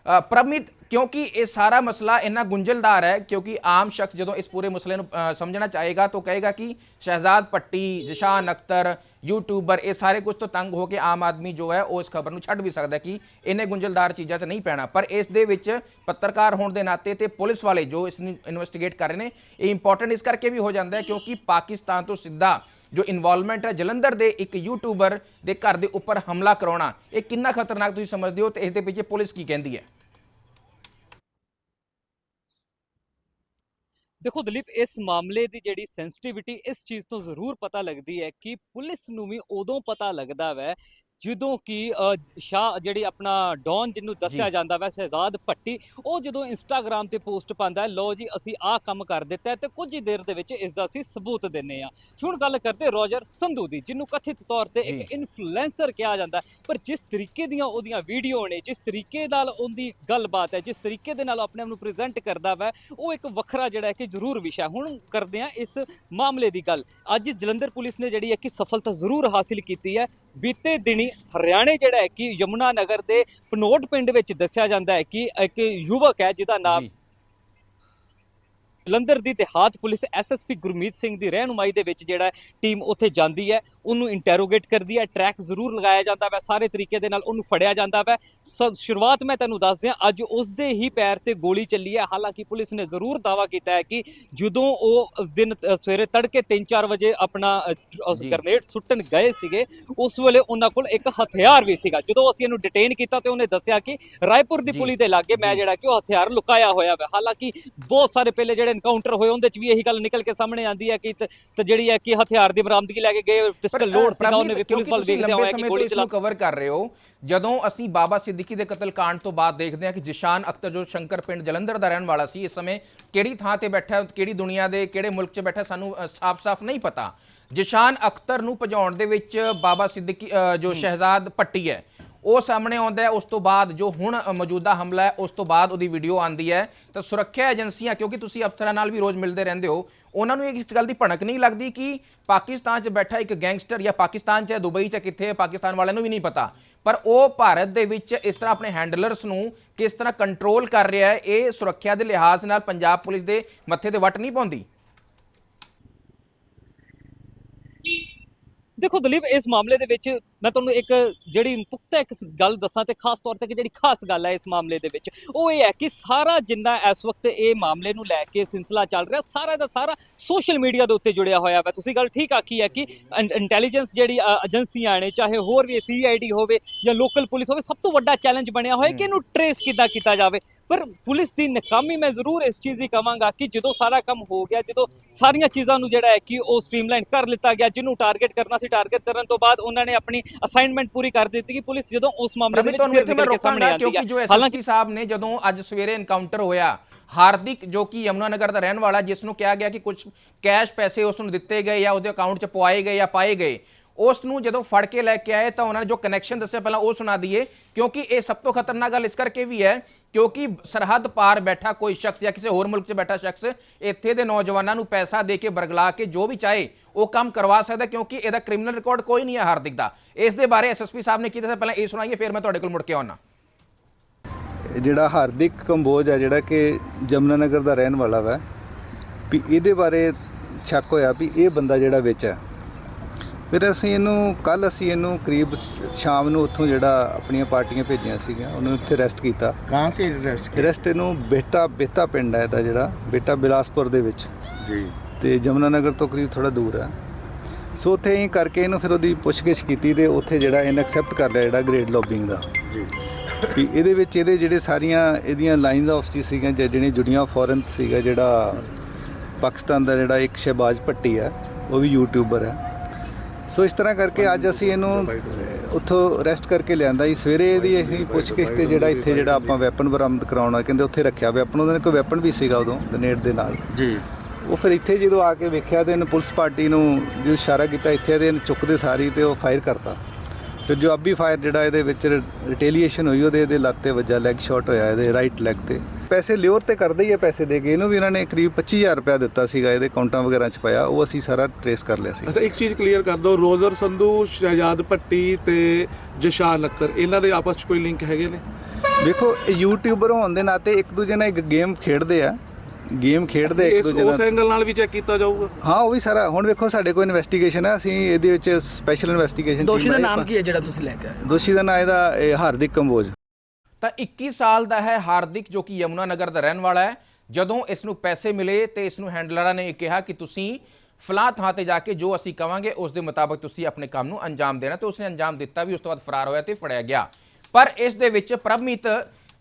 ਅ, ਪ੍ਰਭਮੀਤ ਕਿਉਂਕਿ ਇਹ ਸਾਰਾ ਮਸਲਾ ਇੰਨਾ ਗੁੰਝਲਦਾਰ ਹੈ ਕਿਉਂਕਿ ਆਮ ਸ਼ਖਸ ਜਦੋਂ ਇਸ ਪੂਰੇ ਮਸਲੇ ਨੂੰ ਸਮਝਣਾ ਚਾਹੇਗਾ ਤਾਂ ਕਹੇਗਾ ਕਿ ਸ਼ਹਿਜ਼ਾਦ ਪੱਟੀ ਜਿਸ਼ਾਨ ਅਖਤਰ ਯੂਟਿਊਬਰ ਇਹ ਸਾਰੇ ਕੁਝ ਤੋਂ ਤੰਗ ਹੋ ਕੇ ਆਮ ਆਦਮੀ ਜੋ ਹੈ ਉਹ ਇਸ ਖਬਰ ਨੂੰ ਛੱਡ ਵੀ ਸਕਦਾ ਕਿ ਇਹਨੇ ਗੁੰਝਲਦਾਰ ਚੀਜ਼ਾਂ 'ਚ ਨਹੀਂ ਪੈਣਾ। ਪਰ ਇਸ ਦੇ ਵਿੱਚ ਪੱਤਰਕਾਰ ਹੋਣ ਦੇ ਨਾਤੇ ਤੇ ਪੁਲਿਸ ਵਾਲੇ ਜੋ ਇਸ ਨੂੰ ਇਨਵੈਸਟੀਗੇਟ ਕਰ ਰਹੇ ਨੇ, ਇਹ ਇੰਪੋਰਟੈਂਟ ਇਸ ਕਰਕੇ ਵੀ ਹੋ ਜਾਂਦਾ ਹੈ ਕਿਉਂਕਿ ਪਾਕਿਸਤਾਨ ਤੋਂ ਸਿੱਧਾ ਜੋ ਇਨਵੋਲਵਮੈਂਟ ਹੈ, ਜਲੰਧਰ ਦੇ ਇੱਕ ਯੂਟਿਊਬਰ ਦੇ ਘਰ ਦੇ ਉੱਪਰ ਹਮਲਾ ਕਰਾਉਣਾ, ਇਹ ਕਿੰਨਾ ਖਤਰਨਾਕ ਤੁਸੀਂ ਸਮਝਦੇ ਹੋ ਤੇ ਇਸ ਦੇ ਪਿੱਛੇ ਪੁਲਿਸ ਕੀ ਕਹਿੰਦੀ ਹੈ? ਦੇਖੋ ਦਲੀਪ, ਇਸ ਮਾਮਲੇ ਦੀ ਜਿਹੜੀ ਸੈਂਸਿਟੀਵਿਟੀ ਇਸ ਚੀਜ਼ ਤੋਂ ਜ਼ਰੂਰ ਪਤਾ ਲੱਗਦੀ ਹੈ ਕਿ ਪੁਲਿਸ ਨੂੰ ਵੀ ਉਦੋਂ ਪਤਾ ਲੱਗਦਾ ਵੈ ਜਦੋਂ ਕਿ ਸ਼ਾਹ ਜਿਹੜੀ ਆਪਣਾ ਡੌਨ ਜਿਹਨੂੰ ਦੱਸਿਆ। ਜਾਂਦਾ ਵੈ ਸ਼ਹਿਜ਼ਾਦ ਭੱਟੀ ਉਹ ਜਦੋਂ ਇੰਸਟਾਗ੍ਰam ਤੇ ਪੋਸਟ ਪਾਉਂਦਾ ਹੈ ਲੋ ਜੀ ਅਸੀਂ ਆਹ ਕੰਮ ਕਰ ਦਿੱਤਾ ਤੇ ਕੁਝ ਹੀ ਦੇਰ ਦੇ ਵਿੱਚ ਇਸ ਦਾ ਅਸੀਂ ਸਬੂਤ ਦਿੰਨੇ ਆ ਹੁਣ ਗੱਲ ਕਰਦੇ ਰੋਜਰ ਸੰਧੂ ਦੀ ਜਿਹਨੂੰ ਕਥਿਤ ਤੌਰ ਤੇ ਇੱਕ। ਇਨਫਲੂਐਂਸਰ ਕਿਹਾ ਜਾਂਦਾ ਪਰ ਜਿਸ ਤਰੀਕੇ ਦੀਆਂ ਉਹਦੀਆਂ ਵੀਡੀਓ ਨੇ ਜਿਸ ਤਰੀਕੇ ਨਾਲ ਉਹਦੀ ਗੱਲਬਾਤ ਹੈ ਜਿਸ ਤਰੀਕੇ ਦੇ ਨਾਲ ਆਪਣੇ ਆਪ ਨੂੰ ਪ੍ਰੈਜ਼ੈਂਟ ਕਰਦਾ ਵਾ ਉਹ ਇੱਕ ਵੱਖਰਾ ਜਿਹੜਾ ਹੈ ਕਿ ਜ਼ਰੂਰ ਵਿਸ਼ਾ ਹੁਣ ਕਰਦੇ ਆ ਇਸ ਮਾਮਲੇ ਦੀ ਗੱਲ ਅੱਜ ਜਲੰਧਰ ਪੁਲਿਸ ਨੇ ਜਿਹੜੀ ਹੈ ਕਿ ਸਫਲਤਾ ਜ਼ਰੂਰ ਹਾਸਿਲ ਕੀਤੀ ਹੈ ਬੀਤੇ ਦਿਨੀ ਹਰਿਆਣੇ ਜਿਹੜਾ ਹੈ ਕਿ ਯਮੁਨਾ ਨਗਰ ਦੇ ਪਨੋਟ ਪਿੰਡ ਵਿੱਚ ਦੱਸਿਆ ਜਾਂਦਾ ਹੈ ਕਿ ਇੱਕ ਯੁਵਕ ਹੈ ਜਿਹਦਾ ਨਾਮ ਜਲੰਧਰ ਦੀ ਦਿਹਾਤ ਪੁਲਿਸ ਐਸਐਸਪੀ ਗੁਰਮੀਤ ਸਿੰਘ ਦੀ ਰਹਿਨੁਮਾਈ ਦੇ ਵਿੱਚ ਜਿਹੜਾ ਟੀਮ ਉੱਥੇ ਜਾਂਦੀ ਹੈ ਉਹਨੂੰ ਇੰਟਰੋਗੇਟ ਕਰਦੀ ਹੈ ਟਰੈਕ ਜ਼ਰੂਰ ਲਗਾਇਆ ਜਾਂਦਾ ਵੈ ਸਾਰੇ ਤਰੀਕੇ ਦੇ ਨਾਲ ਉਹਨੂੰ ਫੜਿਆ ਜਾਂਦਾ ਵੈ ਸ਼ੁਰੂਆਤ ਮੈਂ ਤੁਹਾਨੂੰ ਦੱਸ ਦਿਆਂ ਅੱਜ ਉਸ ਦੇ ਹੀ ਪੈਰ ਤੇ ਗੋਲੀ ਚੱਲੀ ਹੈ ਹਾਲਾਂਕਿ ਪੁਲਿਸ ਨੇ ਜ਼ਰੂਰ ਦਾਵਾ ਕੀਤਾ ਹੈ ਕਿ ਜਦੋਂ ਉਹ ਉਸ ਦਿਨ ਸਵੇਰੇ ਤੜਕੇ 3-4 ਵਜੇ ਆਪਣਾ। ਗ੍ਰਨੇਡ ਸੁੱਟਣ ਗਏ ਸੀਗੇ ਉਸ ਵੇਲੇ ਉਹਨਾਂ ਕੋਲ ਇੱਕ ਹਥਿਆਰ ਵੀ ਸੀਗਾ ਜਦੋਂ ਅਸੀਂ ਇਹਨੂੰ ਡਿਟੇਨ ਕੀਤਾ ਤੇ ਉਹਨੇ ਦੱਸਿਆ ਕਿ ਰਾਏਪੁਰ ਦੀ। ਪੁਲੀ ਦੇ ਲਾਗੇ ਮੈਂ। ਜਿਹੜਾ ਕਿ ਉਹ ਹਥਿਆਰ ਲੁਕਾਇਆ ਹੋਇਆ ਵਾ ਹਾਲਾਂਕਿ ਬਹੁਤ ਸਾਰੇ ਪਹਿਲੇ ਜਿਹੜੇ ਐਨਕਾਊਂਟਰ ਹੋਏ ਉਹਦੇ ਚ ਵੀ ਇਹੀ ਗੱਲ ਨਿਕਲ ਕੇ ਸਾਹਮਣੇ ਆਂਦੀ ਹੈ ਕਿ ਤ- ਜਿਹੜੀ ਹੈ ਕਿ ਹਥਿਆਰ ਦੀ ਬਰਾਮਦਗੀ ਲੈ ਕੇ ਗਏ ਪਿਸਟਲ ਲੋਡ ਸੀਗਾ ਉਹਨੇ ਵੀ ਪੁਲਿਸ ਵੱਲ ਵੇਖਦੇ ਹੋਇਆ ਕਿ ਗੋਲੀ ਚਲਾ ਕਵਰ ਕਰ ਰਹੇ ਹੋ। ਜਦੋਂ ਅਸੀਂ ਬਾਬਾ ਸਿੱਦੀਕੀ ਦੇ ਕਤਲ ਕਾਂਡ ਤੋਂ ਬਾਅਦ ਦੇਖਦੇ ਹਾਂ ਕਿ ਜਿਸ਼ਾਨ ਅਖਤਰ ਜੋ ਸ਼ੰਕਰ ਪਿੰਡ ਜਲੰਧਰ ਦਾ ਰਹਿਣ ਵਾਲਾ ਸੀ ਇਸ ਸਮੇਂ ਕਿਹੜੀ ਥਾਂ ਤੇ ਬੈਠਾ ਹੈ, ਕਿਹੜੀ ਦੁਨੀਆ ਦੇ ਕਿਹੜੇ ਮੁਲਕ 'ਚ ਬੈਠਾ ਸਾਨੂੰ ਸਾਫ਼-ਸਾਫ਼ ਨਹੀਂ ਪਤਾ। ਜਿਸ਼ਾਨ ਅਖਤਰ ਨੂੰ ਭਜਾਉਣ ਦੇ ਵਿੱਚ ਬਾਬਾ ਸਿੱਦੀਕੀ ਜੋ ਸ਼ਹਿਜ਼ਾਦ ਪੱਟੀ ਹੈ ਉਹ ਸਾਹਮਣੇ ਆਉਂਦਾ ਹੈ, ਉਸ ਤੋਂ ਬਾਅਦ ਜੋ ਹੁਣ ਮੌਜੂਦਾ ਹਮਲਾ ਹੈ, ਉਸ ਤੋਂ ਬਾਅਦ ਉਹਦੀ ਵੀਡੀਓ ਆਂਦੀ ਹੈ। ਤਾਂ ਸੁਰੱਖਿਆ ਏਜੰਸੀਆਂ, ਕਿਉਂਕਿ ਤੁਸੀਂ ਅਫਸਰਾਂ ਨਾਲ ਵੀ ਰੋਜ਼ ਮਿਲਦੇ ਰਹਿੰਦੇ ਹੋ, ਉਹਨਾਂ ਨੂੰ ਇਹ ਇਸ ਗੱਲ ਦੀ ਭਣਕ ਨਹੀਂ ਲੱਗਦੀ ਕਿ ਪਾਕਿਸਤਾਨ 'ਚ ਬੈਠਾ ਇੱਕ ਗੈਂਗਸਟਰ ਜਾਂ ਪਾਕਿਸਤਾਨ 'ਚ ਹੈ, ਦੁਬਈ 'ਚ ਕਿੱਥੇ ਹੈ, ਪਾਕਿਸਤਾਨ ਵਾਲਿਆਂ ਨੂੰ ਵੀ ਨਹੀਂ ਪਤਾ। ਪਰ ਉਹ ਭਾਰਤ ਦੇ ਵਿੱਚ ਇਸ ਤਰ੍ਹਾਂ ਆਪਣੇ ਹੈਂਡਲਰਸ ਨੂੰ ਕਿਸ ਤਰ੍ਹਾਂ ਕੰਟਰੋਲ ਕਰ ਰਿਹਾ ਹੈ, ਇਹ ਸੁਰੱਖਿਆ ਦੇ ਲਿਹਾਜ਼ ਨਾਲ ਪੰਜਾਬ ਪੁਲਿਸ ਦੇ ਮੱਥੇ ਤੇ ਵੱਟ ਨਹੀਂ ਪਾਉਂਦੀ। ਦੇਖੋ ਦਲੀਪ, ਇਸ ਮਾਮਲੇ ਦੇ ਵਿੱਚ ਮੈਂ ਤੁਹਾਨੂੰ ਇੱਕ ਜਿਹੜੀ ਪੁਖਤਾ ਇੱਕ ਗੱਲ ਦੱਸਾਂ ਤੇ ਖਾਸ ਤੌਰ ਤੇ ਕਿ ਜਿਹੜੀ ਖਾਸ ਗੱਲ ਹੈ ਇਸ ਮਾਮਲੇ ਦੇ ਵਿੱਚ, ਉਹ ਇਹ ਹੈ ਕਿ ਸਾਰਾ ਜਿੰਨਾ ਇਸ ਵਕਤ ਇਹ ਮਾਮਲੇ ਨੂੰ ਲੈ ਕੇ ਸਿਲਸਿਲਾ ਚੱਲ ਰਿਹਾ, ਸਾਰਾ ਦਾ ਸਾਰਾ ਸੋਸ਼ਲ ਮੀਡੀਆ ਦੇ ਉੱਤੇ ਜੁੜਿਆ ਹੋਇਆ ਹੈ ਤੁਸੀਂ ਗੱਲ ਠੀਕ ਆਖੀ ਹੈ ਕਿ ਇੰਟੈਲੀਜੈਂਸ ਜਿਹੜੀ ਏਜੰਸੀਆਂ ਨੇ, ਚਾਹੇ ਹੋਰ ਵੀ ਸੀਆਈਡੀ ਹੋਵੇ ਜਾਂ ਲੋਕਲ ਪੁਲਿਸ ਹੋਵੇ, ਸਭ ਤੋਂ ਵੱਡਾ ਚੈਲੰਜ ਬਣਿਆ ਹੋਇਆ ਕਿ ਇਹਨੂੰ ਟਰੇਸ ਕਿੱਦਾਂ ਕੀਤਾ ਜਾਵੇ। ਪਰ ਪੁਲਿਸ ਦੀ ਨਕਾਮੀ ਮੈਂ ਜ਼ਰੂਰ ਇਸ ਚੀਜ਼ ਦੀ ਕਵਾਂਗਾ ਕਿ ਜਦੋਂ ਸਾਰਾ ਕੰਮ ਹੋ ਗਿਆ, ਜਦੋਂ ਸਾਰੀਆਂ ਚੀਜ਼ਾਂ ਨੂੰ ਜਿਹੜਾ ਹੈ ਕਿ ਉਹ ਸਟ੍ਰੀਮਲਾਈਨ ਕਰ ਲਿੱਤਾ ਗਿਆ, ਜਿਹਨੂੰ ਟਾਰਗੇਟ ਕਰਨਾ ਸੀ, ਟਾਰਗੇਟ ਕਰਨ ਤੋਂ ਬਾਅਦ ਉਹਨਾਂ ਨੇ ਆਪਣੀ ਅਸਾਈਨਮੈਂਟ ਪੂਰੀ ਕਰ ਦਿੱਤੀ ਕਿ ਪੁਲਿਸ ਜਦੋਂ ਉਸ ਮਾਮਲੇ ਦੇ ਵਿੱਚ ਫਿਰ ਨਿਕਲ ਕੇ ਸਾਹਮਣੇ ਆਉਂਦੀ ਕਿਉਂਕਿ ਹੈ ਜੋ ਹਾਲਾਂਕਿ ਸਾਹਿਬ ਨੇ ਜਦੋਂ ਅੱਜ ਸਵੇਰੇ ਐਨਕਾਊਂਟਰ ਹੋਇਆ ਹਾਰਦਿਕ ਜੋ ਕਿ ਯਮੁਨਾ ਨਗਰ ਦਾ ਰਹਿਣ ਵਾਲਾ ਜਿਸ ਨੂੰ ਕਿਹਾ ਗਿਆ ਕਿ ਕੁਝ ਕੈਸ਼ ਪੈਸੇ ਉਸ ਨੂੰ ਦਿੱਤੇ ਗਏ ਜਾਂ ਉਹਦੇ ਅਕਾਊਂਟ 'ਚ ਪਵਾਏ ਗਏ ਜਾਂ ਪਾਏ ਗਏ ਉਸ ਨੂੰ ਜਦੋਂ ਫੜ ਕੇ ਲੈ ਕੇ ਆਏ ਤਾਂ ਉਹਨਾਂ ਨੇ ਜੋ ਕਨੈਕਸ਼ਨ ਦੱਸਿਆ, ਪਹਿਲਾਂ ਉਹ ਸੁਣਾ ਦਈਏ, ਕਿਉਂਕਿ ਇਹ ਸਭ ਤੋਂ ਖਤਰਨਾਕ ਗੱਲ ਇਸ ਕਰਕੇ ਵੀ ਹੈ, ਕਿਉਂਕਿ ਸਰਹੱਦ ਪਾਰ ਬੈਠਾ ਕੋਈ ਸ਼ਖਸ ਜਾਂ ਕਿਸੇ ਹੋਰ ਮੁਲਕ 'ਚ ਬੈਠਾ ਸ਼ਖਸ, ਇੱਥੇ ਦੇ ਨੌਜਵਾਨਾਂ ਨੂੰ ਪੈਸਾ ਦੇ ਕੇ ਬਰਗਲਾ ਕੇ ਜੋ ਵੀ ਚਾਹੇ, ਉਹ ਕੰਮ ਕਰਵਾ ਸਕਦਾ, ਕਿਉਂਕਿ ਇਹਦਾ ਕ੍ਰਿਮੀਨਲ ਰਿਕਾਰਡ ਕੋਈ ਨਹੀਂ ਹੈ ਹਾਰਦਿਕ ਦਾ ਇਸ ਦੇ ਬਾਰੇ ਐਸਐਸਪੀ ਸਾਹਿਬ ਨੇ ਕੀ ਦੱਸਿਆ? ਪਹਿਲਾਂ ਇਹ ਸੁਣਾਈਏ, ਫਿਰ ਮੈਂ ਤੁਹਾਡੇ ਕੋਲ ਮੁੜ ਕੇ ਆਉਣਾ ਜਿਹੜਾ ਹਾਰਦਿਕ ਕੰਬੋਜ ਹੈ, ਜਿਹੜਾ ਕਿ ਜਮਨਾ ਨਗਰ ਦਾ ਰਹਿਣ ਵਾਲਾ ਵਾ, ਵੀ ਇਹਦੇ ਬਾਰੇ ਸ਼ੱਕ ਹੋਇਆ ਵੀ ਇਹ ਬੰਦਾ ਜਿਹੜਾ ਵਿੱਚ ਹੈ। ਫਿਰ ਅਸੀਂ ਇਹਨੂੰ ਕੱਲ ਅਸੀਂ ਇਹਨੂੰ ਕਰੀਬ ਸ਼ਾਮ ਨੂੰ ਉੱਥੋਂ ਜਿਹੜਾ ਆਪਣੀਆਂ ਪਾਰਟੀਆਂ ਭੇਜੀਆਂ ਸੀਗੀਆਂ ਉਹਨੂੰ ਉੱਥੇ ਰੈਸਟ ਕੀਤਾ। ਕਾਂ ਸੀ ਰੈਸਟ ਕੀਤਾ? ਰੈਸਟ ਇਹਨੂੰ ਬੇਟਾ ਬੇਤਾ ਪਿੰਡ ਹੈ ਇਹਦਾ ਜਿਹੜਾ ਬੇਟਾ ਬਿਲਾਸਪੁਰ ਦੇ ਵਿੱਚ। ਜੀ। ਤੇ ਜਮਨਾ ਨਗਰ ਤੋਂ ਕਰੀਬ ਥੋੜਾ ਦੂਰ ਹੈ ਸੋ ਉੱਥੇ ਹੀ ਕਰਕੇ ਇਹਨੂੰ ਫਿਰ ਉਹਦੀ ਪੁੱਛਗਿੱਛ ਕੀਤੀ ਤੇ ਉੱਥੇ ਜਿਹੜਾ ਇਹਨ ਐਕਸੈਪਟ ਕਰ ਲਿਆ ਜਿਹੜਾ ਗ੍ਰੇਡ ਲੌਬਿੰਗ ਦਾ। ਜੀ। ਵੀ ਇਹਦੇ ਵਿੱਚ ਇਹਦੇ ਜਿਹੜੇ ਸਾਰੀਆਂ ਇਹਦੀਆਂ ਲਾਈਨਸ ਆਫ ਜੀ ਸੀਗੀਆਂ ਜਿਹੜੀਆਂ ਜੁੜੀਆਂ ਫੋਰਨ ਸੀਗਾ ਜਿਹੜਾ ਪਾਕਿਸਤਾਨ ਦਾ ਜਿਹੜਾ ਇੱਕ ਸ਼ਹਿਬਾਜ਼ ਪੱਟੀ ਆ ਉਹ ਵੀ ਯੂਟਿਊਬਰ ਹੈ ਸੋ ਇਸ ਤਰ੍ਹਾਂ ਕਰਕੇ ਅੱਜ ਅਸੀਂ ਇਹਨੂੰ ਉੱਥੋਂ ਅਰੈਸਟ ਕਰਕੇ ਲਿਆਂਦਾ ਜੀ। ਸਵੇਰੇ ਇਹਦੀ ਅਸੀਂ ਪੁੱਛਗਿੱਛ ਤੇ ਜਿਹੜਾ ਇੱਥੇ ਜਿਹੜਾ ਆਪਾਂ ਵੈਪਨ ਬਰਾਮਦ ਕਰਾਉਣਾ ਕਹਿੰਦੇ ਉੱਥੇ ਰੱਖਿਆ ਵੈਪਨ ਉਹਦੇ ਕੋਈ ਵੈਪਨ ਵੀ ਸੀਗਾ ਉਦੋਂ ਗ੍ਰੇਨੇਡ ਦੇ ਨਾਲ। जी ਉਹ ਫਿਰ ਇੱਥੇ ਜਦੋਂ ਆ ਕੇ ਵੇਖਿਆ ਤੇ ਇਹਨੇ ਪੁਲਿਸ ਪਾਰਟੀ ਨੂੰ ਜਦੋਂ ਇਸ਼ਾਰਾ ਕੀਤਾ ਇੱਥੇ ਤੇ ਇਹਨੇ ਚੁੱਕਦੇ ਸਾਰੀ ਤੇ ਉਹ ਫਾਇਰ ਕਰਤਾ। ਫਿਰ ਜਵਾਬੀ ਫਾਇਰ ਜਿਹੜਾ ਇਹਦੇ ਵਿੱਚ ਰਿਟੇਲੀਏਸ਼ਨ ਹੋਈ ਉਹਦੇ ਇਹਦੇ ਲੱਤ ਤੇ ਵੱਜਾ ਲੈਗ ਸ਼ਾਟ ਹੋਇਆ ਇਹਦੇ ਰਾਈਟ ਲੈਗ ਤੇ। ਪੈਸੇ ਲਿਓਰ ਤੇ ਕਰਦੇ ਹੀ ਆ ਪੈਸੇ ਦੇ ਕੇ ਇਹਨੂੰ ਵੀ ਇਹਨਾਂ ਨੇ ਕਰੀਬ 25000 ਰੁਪਇਆ ਦਿੱਤਾ ਸੀਗਾ ਇਹਦੇ ਅਕਾਊਂਟਾਂ ਵਗੈਰਾ ਚ ਪਾਇਆ ਉਹ ਅਸੀਂ ਸਾਰਾ ਟਰੇਸ ਕਰ ਲਿਆ ਸੀ। ਅੱਛਾ ਇੱਕ ਚੀਜ਼ ਕਲੀਅਰ ਕਰ ਦਿਓ ਰੋਜ਼ਰ ਸੰਧੂ ਸ਼ਹਿਜਾਦ ਭੱਟੀ ਤੇ ਜਸ਼ਾਨ ਅਖਤਰ ਇਹਨਾਂ ਦੇ ਆਪਸ 'ਚ ਕੋਈ ਲਿੰਕ ਹੈਗੇ ਨੇ? ਇਹ ਯੂਟਿਊਬਰ ਹੋਣ ਦੇ ਨਾਤੇ ਇੱਕ ਦੂਜੇ ਨਾਲ ਇੱਕ ਗੇਮ ਖੇਡਦੇ ਆ। ਗੇਮ ਖੇਡਦੇ ਇੱਕ ਇਸ ਦੂਜੇ ਉਸ ਨਾਲ। ਐਂਗਲ ਨਾਲ ਵੀ ਚੈੱਕ ਕੀਤਾ ਜਾਊਗਾ? ਹਾਂ ਉਹ ਵੀ ਸਾਰਾ ਹੁਣ ਵੇਖੋ ਸਾਡੇ ਕੋਲ ਇਨਵੈਸਟੀਗੇਸ਼ਨ ਹੈ ਅਸੀਂ ਇਹਦੇ ਵਿੱਚ ਸਪੈਸ਼ਲ ਇਨਵੈਸਟੀਗੇਸ਼ਨ ਦੋਸ਼ੀ ਦਾ ਨਾਮ ਕੀ ਹੈ ਜਿਹੜਾ ਤੁਸੀਂ ਲੈ ਕੇ ਆਏ ਦੋਸ਼ੀ ਦਾ ਨਾਮ ਇਹਦਾ ਇਹ ਹਾਰਦਿਕ ਕੰਬੋਜ। ਤਾਂ 21 ਸਾਲ ਦਾ ਹੈ ਹਾਰਦਿਕ ਜੋ ਕਿ ਯਮੁਨਾ ਨਗਰ ਦਾ ਰਹਿਣ ਵਾਲਾ ਹੈ। ਜਦੋਂ ਇਸ ਨੂੰ ਪੈਸੇ ਮਿਲੇ ਤੇ ਇਸ ਨੂੰ ਹੈਂਡਲਰਾਂ ਨੇ ਇਹ ਕਿਹਾ ਕਿ ਤੁਸੀਂ ਫਲਾਹ ਥਾਂ ਤੇ ਜਾ ਕੇ ਜੋ ਅਸੀਂ ਕਵਾਂਗੇ ਉਸ ਦੇ ਮੁਤਾਬਕ ਤੁਸੀਂ ਆਪਣੇ ਕੰਮ ਨੂੰ ਅੰਜਾਮ ਦੇਣਾ ਤੇ ਉਸਨੇ ਅੰਜਾਮ ਦਿੱਤਾ ਵੀ ਉਸ ਤੋਂ ਬਾਅਦ ਫਰਾਰ ਹੋਇਆ ਤੇ ਫੜਿਆ ਗਿਆ। ਪਰ ਇਸ ਦੇ ਵਿੱਚ ਪ੍ਰਭਮੀਤ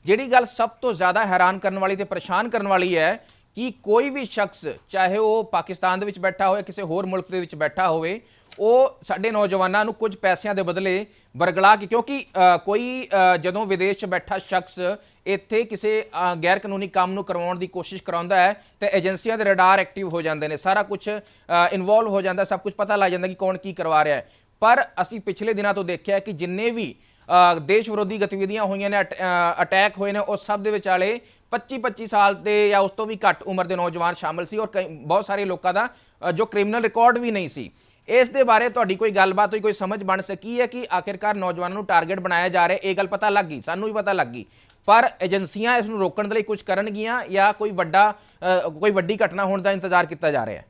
ਜਿਹੜੀ ਗੱਲ ਸਭ ਤੋਂ ਜ਼ਿਆਦਾ ਹੈਰਾਨ ਕਰਨ ਵਾਲੀ ਤੇ ਪਰੇਸ਼ਾਨ ਕਰਨ ਵਾਲੀ ਹੈ ਕਿ ਕੋਈ ਵੀ ਸ਼ਖਸ, ਚਾਹੇ ਉਹ ਪਾਕਿਸਤਾਨ ਦੇ ਵਿੱਚ ਬੈਠਾ ਹੋਵੇ, ਕਿਸੇ ਹੋਰ ਮੁਲਕ ਦੇ ਵਿੱਚ ਬੈਠਾ ਹੋਵੇ, ਉਹ ਸਾਡੇ ਨੌਜਵਾਨਾਂ ਨੂੰ ਕੁਝ ਪੈਸਿਆਂ ਦੇ ਬਦਲੇ ਵਰਗਲਾ ਕੇ, ਕਿਉਂਕਿ ਕੋਈ ਜਦੋਂ ਵਿਦੇਸ਼ 'ਚ ਬੈਠਾ ਸ਼ਖਸ ਇੱਥੇ ਕਿਸੇ ਗੈਰ ਕਾਨੂੰਨੀ ਕੰਮ ਨੂੰ ਕਰਵਾਉਣ ਦੀ ਕੋਸ਼ਿਸ਼ ਕਰਾਉਂਦਾ ਹੈ, ਤੇ ਏਜੰਸੀਆਂ ਦੇ ਰਡਾਰ ਐਕਟਿਵ ਹੋ ਜਾਂਦੇ ਨੇ, ਸਾਰਾ ਕੁਝ ਇਨਵੋਲਵ ਹੋ ਜਾਂਦਾ, ਸਭ ਕੁਝ ਪਤਾ ਲੱਗ ਜਾਂਦਾ ਕਿ ਕੌਣ ਕੀ ਕਰਵਾ ਰਿਹਾ ਹੈ। ਪਰ ਅਸੀਂ ਪਿਛਲੇ ਦਿਨਾਂ ਤੋਂ ਦੇਖਿਆ ਕਿ ਜਿੰਨੇ ਵੀ ਦੇਸ਼ ਵਿਰੋਧੀ ਗਤੀਵਿਧੀਆਂ ਹੋਈਆਂ ਨੇ, ਅਟ- ਅਟੈਕ ਹੋਏ ਨੇ ਉਸ ਸਭ ਦੇ ਵਿਚਾਲੇ 25 25 ਸਾਲ ਦੇ ਜਾਂ ਉਸ ਤੋਂ ਵੀ ਘੱਟ ਉਮਰ ਦੇ ਨੌਜਵਾਨ ਸ਼ਾਮਲ ਸੀ ਔਰ ਕਈ, ਬਹੁਤ ਸਾਰੇ ਲੋਕਾਂ ਦਾ ਜੋ ਕ੍ਰਿਮੀਨਲ ਰਿਕਾਰਡ ਵੀ ਨਹੀਂ ਸੀ। ਇਸ ਦੇ ਬਾਰੇ ਤੁਹਾਡੀ ਕੋਈ ਗੱਲਬਾਤ ਹੋਈ, ਕੋਈ ਸਮਝ ਬਣ ਸਕੀ ਹੈ ਕਿ ਆਖਿਰਕਾਰ ਨੌਜਵਾਨਾਂ ਨੂੰ ਟਾਰਗੇਟ ਬਣਾਇਆ ਜਾ ਰਿਹਾ, ਇਹ ਗੱਲ ਪਤਾ ਲੱਗ ਗਈ, ਸਾਨੂੰ ਵੀ ਪਤਾ ਲੱਗ ਗਈ। ਪਰ ਏਜੰਸੀਆਂ ਇਸ ਨੂੰ ਰੋਕਣ ਦੇ ਲਈ ਕੁਝ ਕਰਨਗੀਆਂ ਜਾਂ ਕੋਈ ਵੱਡਾ ਕੋਈ ਵੱਡੀ ਘਟਨਾ ਹੋਣ ਦਾ ਇੰਤਜ਼ਾਰ ਕੀਤਾ ਜਾ ਰਿਹਾ ਹੈ?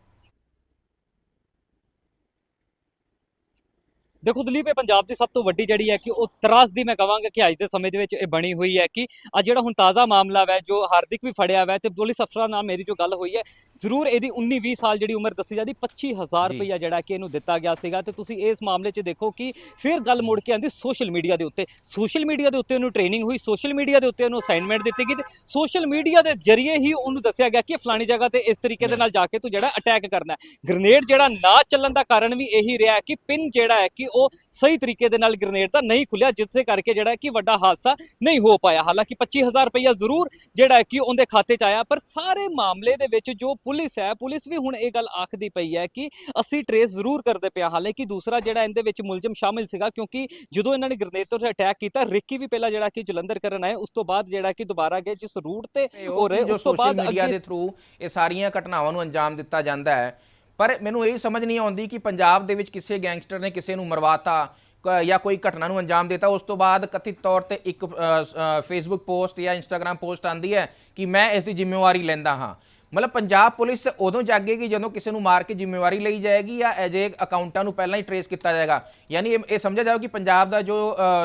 ਦੇਖੋ ਦਲੀਪ ਇਹ ਪੰਜਾਬ ਦੀ ਸਭ ਤੋਂ ਵੱਡੀ ਜਿਹੜੀ ਹੈ ਕਿ ਉਹ ਤਰਾਸਦੀ ਮੈਂ ਕਹਾਂਗਾ ਕਿ ਅੱਜ ਦੇ ਸਮੇਂ ਦੇ ਵਿੱਚ ਇਹ ਬਣੀ ਹੋਈ ਹੈ ਕਿ ਆ ਜਿਹੜਾ ਹੁਣ ਤਾਜ਼ਾ ਮਾਮਲਾ ਹੈ ਜੋ ਹਾਰਦਿਕ ਵੀ ਫੜਿਆ ਹੋਇਆ ਹੈ ਤੇ ਪੁਲਿਸ ਅਫਸਰਾਂ ਨਾਲ ਮੇਰੀ ਜੋ ਗੱਲ ਹੋਈ ਹੈ ਜ਼ਰੂਰ ਇਹਦੀ 19 20 ਸਾਲ ਜਿਹੜੀ ਉਮਰ ਦੱਸੀ ਜਾਂਦੀ 25000 ਜੀ। ਰੁਪਇਆ ਜਿਹੜਾ ਕਿ ਇਹਨੂੰ ਦਿੱਤਾ ਗਿਆ ਸੀਗਾ ਤੇ ਤੁਸੀਂ ਇਸ ਮਾਮਲੇ 'ਚ ਦੇਖੋ ਕਿ ਫਿਰ ਗੱਲ ਮੁੜ ਕੇ ਆਂਦੀ ਸੋਸ਼ਲ ਮੀਡੀਆ ਦੇ ਉੱਤੇ। ਸੋਸ਼ਲ ਮੀਡੀਆ ਦੇ ਉੱਤੇ ਉਹਨੂੰ ਟ੍ਰੇਨਿੰਗ ਹੋਈ ਸੋਸ਼ਲ ਮੀਡੀਆ ਦੇ ਉੱਤੇ ਉਹਨੂੰ ਅਸਾਈਨਮੈਂਟ ਦਿੱਤੀ ਗਈ ਤੇ ਸੋਸ਼ਲ ਮੀਡੀਆ ਦੇ ਜ਼ਰੀਏ ਹੀ ਉਹਨੂੰ ਦੱਸਿਆ ਗਿਆ ਕਿ ਫਲਾਣੀ ਜਗ੍ਹਾ ਤੇ ਇਸ ਤਰੀਕੇ ਦੇ ਨਾਲ ਜਾ ਕੇ ਤੂੰ ਜਿਹੜਾ ਅਟੈਕ ਕਰਨਾ ਹੈ। ਗ੍ਰਨੇਡ ਜਿਹੜਾ ਨਾ ਚੱਲਣ ਦਾ ਕਾਰਨ ਵੀ ਇਹੀ ਰਿਹਾ ਕਿ ਪਿਨ ਜਿਹੜਾ ਹੈ ਕਿ ਉਹ ਸਹੀ ਤਰੀਕੇ ਦੇ ਨਾਲ ਗ੍ਰਨੇਡ ਦਾ ਨਹੀਂ ਖੁੱਲਿਆ ਜਿਸ ਕਰਕੇ ਜਿਹੜਾ ਕਿ ਵੱਡਾ ਹਾਦਸਾ ਨਹੀਂ ਹੋ ਪਾਇਆ। ਹਾਲਾਂਕਿ 25000 ਰੁਪਇਆ ਜ਼ਰੂਰ ਜਿਹੜਾ ਕਿ ਉਹਦੇ ਖਾਤੇ 'ਚ ਆਇਆ ਪਰ ਸਾਰੇ ਮਾਮਲੇ ਦੇ ਵਿੱਚ ਜੋ ਪੁਲਿਸ ਹੈ ਪੁਲਿਸ ਵੀ ਹੁਣ ਇਹ ਗੱਲ ਆਖਦੀ ਪਈ ਹੈ ਕਿ ਅਸੀਂ ਟਰੇਸ ਜ਼ਰੂਰ ਕਰਦੇ ਪਿਆ ਹਾਲਾਂਕਿ ਦੂਸਰਾ ਜਿਹੜਾ ਇਹਦੇ ਵਿੱਚ ਮੁਲਜ਼ਮ ਸ਼ਾਮਿਲ ਸੀਗਾ ਕਿਉਂਕਿ ਜਦੋਂ ਇਹਨਾਂ ਨੇ ਗ੍ਰਨੇਡ ਤੋਂ ਅਟੈਕ ਕੀਤਾ ਰਿੱਕੀ ਵੀ ਪਹਿਲਾਂ ਜਿਹੜਾ ਕਿ ਜਲੰਧਰ ਕਰਨ ਆਏ ਉਸ ਤੋਂ ਬਾਅਦ ਜਿਹੜਾ ਕਿ ਦੁਬਾਰਾ ਗਏ ਜਿਸ ਰੂਟ ਤੇ ਹੋ ਉਹ ਰਹੇ ਉਸ ਤੋਂ ਬਾਅਦ ਅੱਗੇ ਦੇ ਥਰੂ ਇਹ ਸਾਰੀਆਂ ਘਟਨਾਵਾਂ ਨੂੰ ਅੰਜਾਮ ਦਿੱਤਾ ਜਾਂਦਾ ਹੈ। ਪਰ ਮੈਨੂੰ ਇਹ ਸਮਝ ਨਹੀਂ ਆਉਂਦੀ ਕਿ ਪੰਜਾਬ ਦੇ ਵਿੱਚ ਕਿਸੇ ਗੈਂਗਸਟਰ ਨੇ ਕਿਸੇ ਨੂੰ ਮਰਵਾਤਾ, ਕ- ਜਾਂ ਕੋਈ ਘਟਨਾ ਨੂੰ ਅੰਜਾਮ ਦਿੱਤਾ। ਉਸ ਤੋਂ ਬਾਅਦ ਕਥਿਤ ਤੌਰ ਤੇ ਇੱਕ ਫੇਸਬੁੱਕ ਪੋਸਟ ਜਾਂ ਇੰਸਟਾਗ੍ਰam ਪੋਸਟ ਆਂਦੀ ਹੈ ਕਿ ਮੈਂ ਇਸ ਦੀ ਜ਼ਿੰਮੇਵਾਰੀ ਲੈਂਦਾ ਹਾਂ। ਮਤਲਬ ਪੰਜਾਬ ਪੁਲਿਸ ਉਦੋਂ ਜਾਗੇਗੀ ਜਦੋਂ ਕਿਸੇ ਨੂੰ ਮਾਰ ਕੇ ਜ਼ਿੰਮੇਵਾਰੀ ਲਈ ਜਾਏਗੀ ਜਾਂ ਅਜੇ ਅਕਾਊਂਟਾਂ ਨੂੰ ਪਹਿਲਾਂ ਹੀ ਟਰੇਸ ਕੀਤਾ ਜਾਏਗਾ। ਯਾਨੀ ਇਹ ਇਹ ਸਮਝਿਆ ਜਾਓ ਕਿ ਪੰਜਾਬ ਦਾ ਜੋ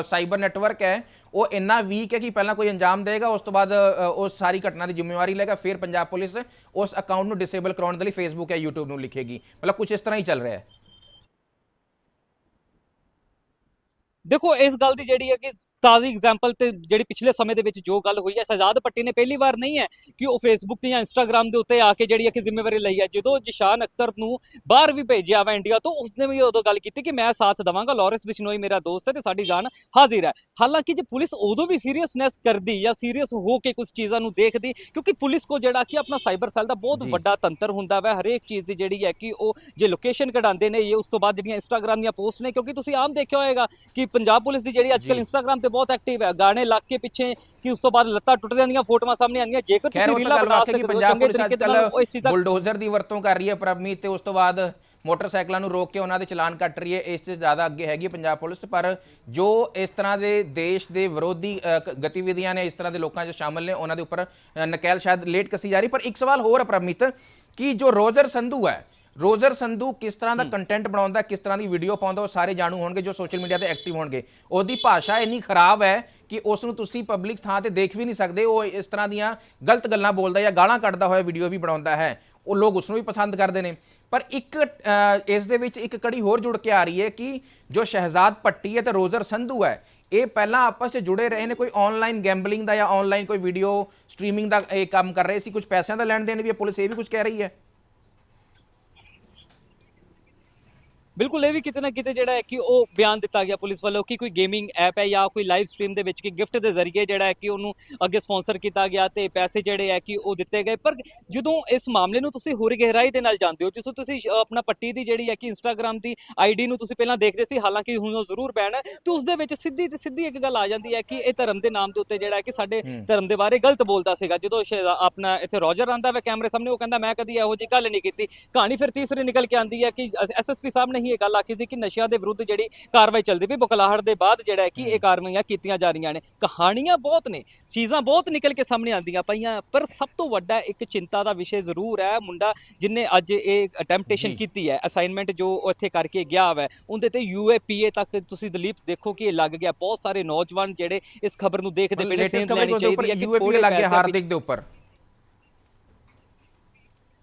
ਸਾਈਬਰ ਨੈਟਵਰਕ ਹੈ ਉਹ ਇੰਨਾ ਵੀਕ ਹੈ ਕਿ ਪਹਿਲਾਂ ਕੋਈ ਅੰਜਾਮ ਦੇਗਾ, ਉਸ ਤੋਂ ਬਾਅਦ ਉਸ ਸਾਰੀ ਘਟਨਾ ਦੀ ਜ਼ਿੰਮੇਵਾਰੀ ਲਏਗਾ ਫਿਰ ਪੰਜਾਬ ਪੁਲਿਸ ਉਸ ਅਕਾਊਂਟ ਨੂੰ ਡਿਸੇਬਲ ਕਰਾਉਣ ਦੇ ਲਈ ਫੇਸਬੁੱਕ ਜਾਂ YouTube ਨੂੰ ਲਿਖੇਗੀ। ਮਤਲਬ ਕੁਝ ਇਸ ਤਰ੍ਹਾਂ ਹੀ ਚੱਲ ਰਿਹਾ ਹੈ। ਦੇਖੋ, ਇਸ ਗੱਲ ਦੀ ਜਿਹੜੀ ਹੈ ਕਿ ਤਾਜ਼ੀ ਐਗਜ਼ਾਮਪਲ ਤੇ ਜਿਹੜੀ ਪਿਛਲੇ ਸਮੇਂ ਦੇ ਵਿੱਚ ਜੋ ਗੱਲ ਹੋਈ ਹੈ ਸਜਾਦ ਪੱਟੀ ਨੇ ਪਹਿਲੀ ਵਾਰ ਨਹੀਂ ਹੈ ਕਿ ਉਹ ਫੇਸਬੁੱਕ ਤੇ ਜਾਂ ਇੰਸਟਾਗ੍ਰam ਦੇ ਉੱਤੇ ਆ ਕੇ ਜਿਹੜੀ ਹੈ ਕਿ ਜ਼ਿੰਮੇਵਾਰੀ ਲਈ ਹੈ ਜਦੋਂ ਜਿਸ਼ਾਨ ਅਖਤਰ ਨੂੰ ਬਾਹਰ ਵੀ ਭੇਜਿਆ ਵਾ ਇੰਡੀਆ ਤੋਂ ਉਸਨੇ ਵੀ ਉਦੋਂ ਗੱਲ ਕੀਤੀ ਕਿ ਮੈਂ ਸਾਥ ਦਵਾਂਗਾ ਲਾਰੈਂਸ ਬਿਸ਼ਨੋਈ ਮੇਰਾ ਦੋਸਤ ਹੈ ਤੇ ਸਾਡੀ ਜਾਨ ਹਾਜ਼ਰ ਹੈ ਹਾਲਾਂਕਿ ਜੇ ਪੁਲਿਸ ਉਦੋਂ ਵੀ ਸੀਰੀਅਸਨੈਸ ਕਰਦੀ ਜਾਂ ਸੀਰੀਅਸ ਹੋ ਕੇ ਕੁਝ ਚੀਜ਼ਾਂ ਨੂੰ ਦੇਖਦੀ ਕਿਉਂਕਿ ਪੁਲਿਸ ਕੋ ਜਿਹੜਾ ਕਿ ਆਪਣਾ ਸਾਈਬਰ ਸੈੱਲ ਦਾ ਬਹੁਤ। ਵੱਡਾ ਤੰਤਰ ਹੁੰਦਾ ਵਾ ਹਰੇਕ ਚੀਜ਼ ਦੀ ਜਿਹੜੀ ਹੈ ਕਿ ਉਹ ਜੇ ਲੋਕੇਸ਼ਨ ਕਢਾਉਂਦੇ ਨੇ ਇਹ ਉਸ ਤੋਂ ਬਾਅਦ ਜਿਹੜੀਆਂ ਇੰਸਟਾਗ੍ਰam ਦੀਆਂ ਪੋਸਟ ਨੇ ਕਿਉਂਕਿ ਤੁਸੀਂ ਆਮ ਦੇਖਿਆ ਹੋਏਗਾ ਕਿ ਪੰਜਾਬ ਪੁਲਿਸ ਦੀ ਜਿਹੜੀ ਅੱਜਕੱਲ। ਇੰਸਟਾਗ੍ਰam ਤੇ ਬਹੁਤ ਐਕਟਿਵ ਹੈ। ਗਾਣੇ ਲੱਗ ਕੇ ਪਿੱਛੇ ਕਿ ਉਸ ਤੋਂ ਬਾਅਦ ਲੱਤਾਂ ਟੁੱਟਦੀਆਂ ਦੀਆਂ ਫੋਟੋਆਂ ਸਾਹਮਣੇ ਆਉਂਦੀਆਂ। ਜੇਕਰ ਤੁਸੀਂ ਰੀਲਾਂ ਤਾਂ ਬਣਾ ਸਕਦੇ ਹੋ ਪੰਜਾਬ ਚੰਗੇ ਤਰੀਕੇ ਨਾਲ ਇਸ ਚੀਜ਼ ਦਾ ਬੁਲਡੋਜ਼ਰ ਦੀ ਵਰਤੋਂ ਕਰ ਰਹੀ ਹੈ ਪ੍ਰਭਮੀਤ ਤੇ ਉਸ ਤੋਂ ਬਾਅਦ ਮੋਟਰਸਾਈਕਲਾਂ ਨੂੰ ਰੋਕ ਕੇ ਉਹਨਾਂ ਦੇ ਚਲਾਨ ਕੱਟ ਰਹੀ ਹੈ। ਇਸ 'ਚ ਜ਼ਿਆਦਾ ਅੱਗੇ ਹੈਗੀ ਪੰਜਾਬ ਪੁਲਿਸ ਪਰ ਜੋ ਇਸ ਤਰ੍ਹਾਂ ਦੇ ਦੇਸ਼ ਦੇ ਵਿਰੋਧੀ ਗਤੀਵਿਧੀਆਂ ਨੇ ਇਸ ਤਰ੍ਹਾਂ ਦੇ ਲੋਕਾਂ 'ਚ ਸ਼ਾਮਲ ਨੇ ਉਹਨਾਂ ਦੇ ਉੱਪਰ ਨਕੇਲ ਸ਼ਾਇਦ ਲੇਟ ਕੱਸੀ ਜਾ ਰਹੀ ਪਰ ਇੱਕ ਸਵਾਲ ਹੋਰ ਹੈ ਪ੍ਰਭਮੀਤ ਕਿ ਜੋ ਰੋਜਰ ਸੰਧੂ ਹੈ ਰੋਜ਼ਰ ਸੰਧੂ ਕਿਸ ਤਰ੍ਹਾਂ ਦਾ ਕੰਟੈਂਟ ਬਣਾਉਂਦਾ ਕਿਸ ਤਰ੍ਹਾਂ ਦੀ ਵੀਡੀਓ ਪਾਉਂਦਾ ਉਹ ਸਾਰੇ ਜਾਣੂ ਹੋਣਗੇ ਜੋ ਸੋਸ਼ਲ ਮੀਡੀਆ ਤੇ ਐਕਟਿਵ ਹੋਣਗੇ। ਉਹਦੀ ਭਾਸ਼ਾ ਇੰਨੀ ਖਰਾਬ ਹੈ ਕਿ ਉਸ ਨੂੰ ਤੁਸੀਂ ਪਬਲਿਕ ਥਾਂ ਤੇ ਦੇਖ ਵੀ ਨਹੀਂ ਸਕਦੇ ਉਹ ਇਸ ਤਰ੍ਹਾਂ ਦੀਆਂ ਗਲਤ ਗੱਲਾਂ ਬੋਲਦਾ ਜਾਂ ਗਾਲਾਂ ਕੱਢਦਾ ਹੋਇਆ ਵੀਡੀਓ ਵੀ ਬਣਾਉਂਦਾ ਹੈ। ਉਹ ਲੋਕ ਉਸ ਨੂੰ ਵੀ ਪਸੰਦ ਕਰਦੇ ਨੇ। ਪਰ ਇੱਕ ਇਸ ਦੇ ਵਿੱਚ ਇੱਕ ਕੜੀ ਹੋਰ ਜੁੜ ਕੇ ਆ ਰਹੀ ਹੈ ਕਿ ਜੋ ਸ਼ਹਿਜ਼ਾਦ ਪੱਟੀ ਹੈ ਤੇ ਰੋਜ਼ਰ ਸੰਧੂ ਹੈ ਇਹ ਪਹਿਲਾਂ ਆਪਸ ਵਿੱਚ ਜੁੜੇ ਰਹੇ ਨੇ ਕੋਈ ਆਨਲਾਈਨ ਗੈਂਬਲਿੰਗ ਦਾ ਜਾਂ ਆਨਲਾਈਨ ਕੋਈ ਵੀਡੀਓ ਸਟ੍ਰੀਮਿੰਗ ਦਾ ਇਹ ਕੰਮ ਕਰ ਰਹੇ ਸੀ ਕੁਝ ਪੈਸਿਆਂ ਦਾ ਲੈਣ ਦੇਣ ਵੀ ਹੈ ਪੁਲਿਸ ਇਹ ਵੀ ਕੁਝ ਕਹਿ ਰਹੀ ਹੈ। ਬਿਲਕੁਲ ਇਹ ਵੀ ਕਿਤੇ ਨਾ ਕਿਤੇ ਜਿਹੜਾ ਹੈ ਕਿ ਉਹ ਬਿਆਨ ਦਿੱਤਾ ਗਿਆ ਪੁਲਿਸ ਵੱਲੋਂ ਕਿ ਕੋਈ ਗੇਮਿੰਗ ਐਪ ਹੈ ਜਾਂ ਕੋਈ ਲਾਈਵ ਸਟ੍ਰੀਮ ਦੇ ਵਿੱਚ ਕਿ ਗਿਫਟ ਦੇ ਜ਼ਰੀਏ ਜਿਹੜਾ ਹੈ ਕਿ ਉਹਨੂੰ ਅੱਗੇ ਸਪਾਂਸਰ ਕੀਤਾ ਗਿਆ ਤੇ ਪੈਸੇ ਜਿਹੜੇ ਹੈ ਕਿ ਉਹ ਦਿੱਤੇ ਗਏ। ਪਰ ਜਦੋਂ ਇਸ ਮਾਮਲੇ ਨੂੰ ਤੁਸੀਂ ਹੋਰ ਗਹਿਰਾਈ ਦੇ ਨਾਲ ਜਾਣਦੇ ਹੋ ਜਿਸ ਤੁਸੀਂ ਆਪਣਾ ਪੱਟੀ ਦੀ ਜਿਹੜੀ ਹੈ ਕਿ ਇੰਸਟਾਗ੍ਰam ਦੀ ਆਈਡੀ ਨੂੰ ਤੁਸੀਂ ਪਹਿਲਾਂ ਦੇਖਦੇ ਸੀ ਹਾਲਾਂਕਿ ਹੁਣ ਉਹ ਜ਼ਰੂਰ ਬੈਨ ਹੈ ਤੇ ਉਸ ਦੇ ਵਿੱਚ ਸਿੱਧੀ ਤੇ ਸਿੱਧੀ ਇੱਕ ਗੱਲ ਆ ਜਾਂਦੀ ਹੈ ਕਿ ਇਹ ਧਰਮ ਦੇ ਨਾਮ ਦੇ ਉੱਤੇ ਜਿਹੜਾ ਹੈ ਕਿ ਸਾਡੇ ਧਰਮ ਦੇ ਬਾਰੇ ਗਲਤ ਬੋਲਦਾ ਸੀਗਾ। ਜਦੋਂ ਆਪਣਾ ਇੱਥੇ ਰੋਜਰ ਆਂਦਾ ਵਾ ਕੈਮਰੇ ਸਾਹਮਣੇ ਉਹ ਕਹਿੰਦਾ ਮੈਂ ਕਦੀ ਇਹੋ ਜਿਹੀ ਗੱਲ ਨਹੀਂ ਕੀਤੀ। ਕਹਾਣੀ ਫਿਰ ਤੀਸਰੀ ਨਿਕਲ ਕੇ ਆਂਦੀ ਹੈ ਕਿ ਐਸਐਸਪੀ ਸਾਹਿਬ ਨੇ ਹੀ ਇਹ ਗੱਲ ਆਖੀ ਸੀ ਕਿ ਨਸ਼ਿਆਂ ਦੇ ਵਿਰੁੱਧ ਜਿਹੜੀ ਕਾਰਵਾਈ ਚੱਲਦੀ ਪਈ ਬੁਕਲਾਹਟ ਦੇ ਬਾਅਦ ਜਿਹੜਾ ਹੈ ਕਿ ਇਹ ਕਾਰਵਾਈਆਂ ਕੀਤੀਆਂ ਜਾ ਰਹੀਆਂ ਨੇ। ਕਹਾਣੀਆਂ ਬਹੁਤ ਨੇ ਚੀਜ਼ਾਂ ਬਹੁਤ ਨਿਕਲ ਕੇ ਸਾਹਮਣੇ ਆਉਂਦੀਆਂ ਪਈਆਂ ਪਰ ਸਭ ਤੋਂ ਵੱਡਾ ਇੱਕ ਚਿੰਤਾ ਦਾ ਵਿਸ਼ੇ ਜ਼ਰੂਰ ਹੈ ਮੁੰਡਾ ਜਿਨੇ ਅੱਜ ਇਹ ਅਟੈਂਪਟੇਸ਼ਨ। ਕੀਤੀ ਹੈ ਅਸਾਈਨਮੈਂਟ ਜੋ ਇੱਥੇ ਕਰਕੇ ਗਿਆ ਵਾ ਉਹਦੇ ਤੇ ਯੂਏਪੀਏ ਤੱਕ ਤੁਸੀਂ ਦਲੀਪ ਦੇਖੋ ਕਿ ਇਹ ਲੱਗ ਗਿਆ। ਬਹੁਤ ਸਾਰੇ ਨੌਜਵਾਨ ਜਿਹੜੇ ਇਸ ਖਬਰ ਨੂੰ ਦੇਖਦੇ ਪਏ ਨੇ ਸੇਧ ਲੈਣੀ ਚਾਹੀਦੀ ਹੈ ਕਿ ਥੋੜੇ ਹਾਰਦਿਕ ਦੇ ਉੱਪਰ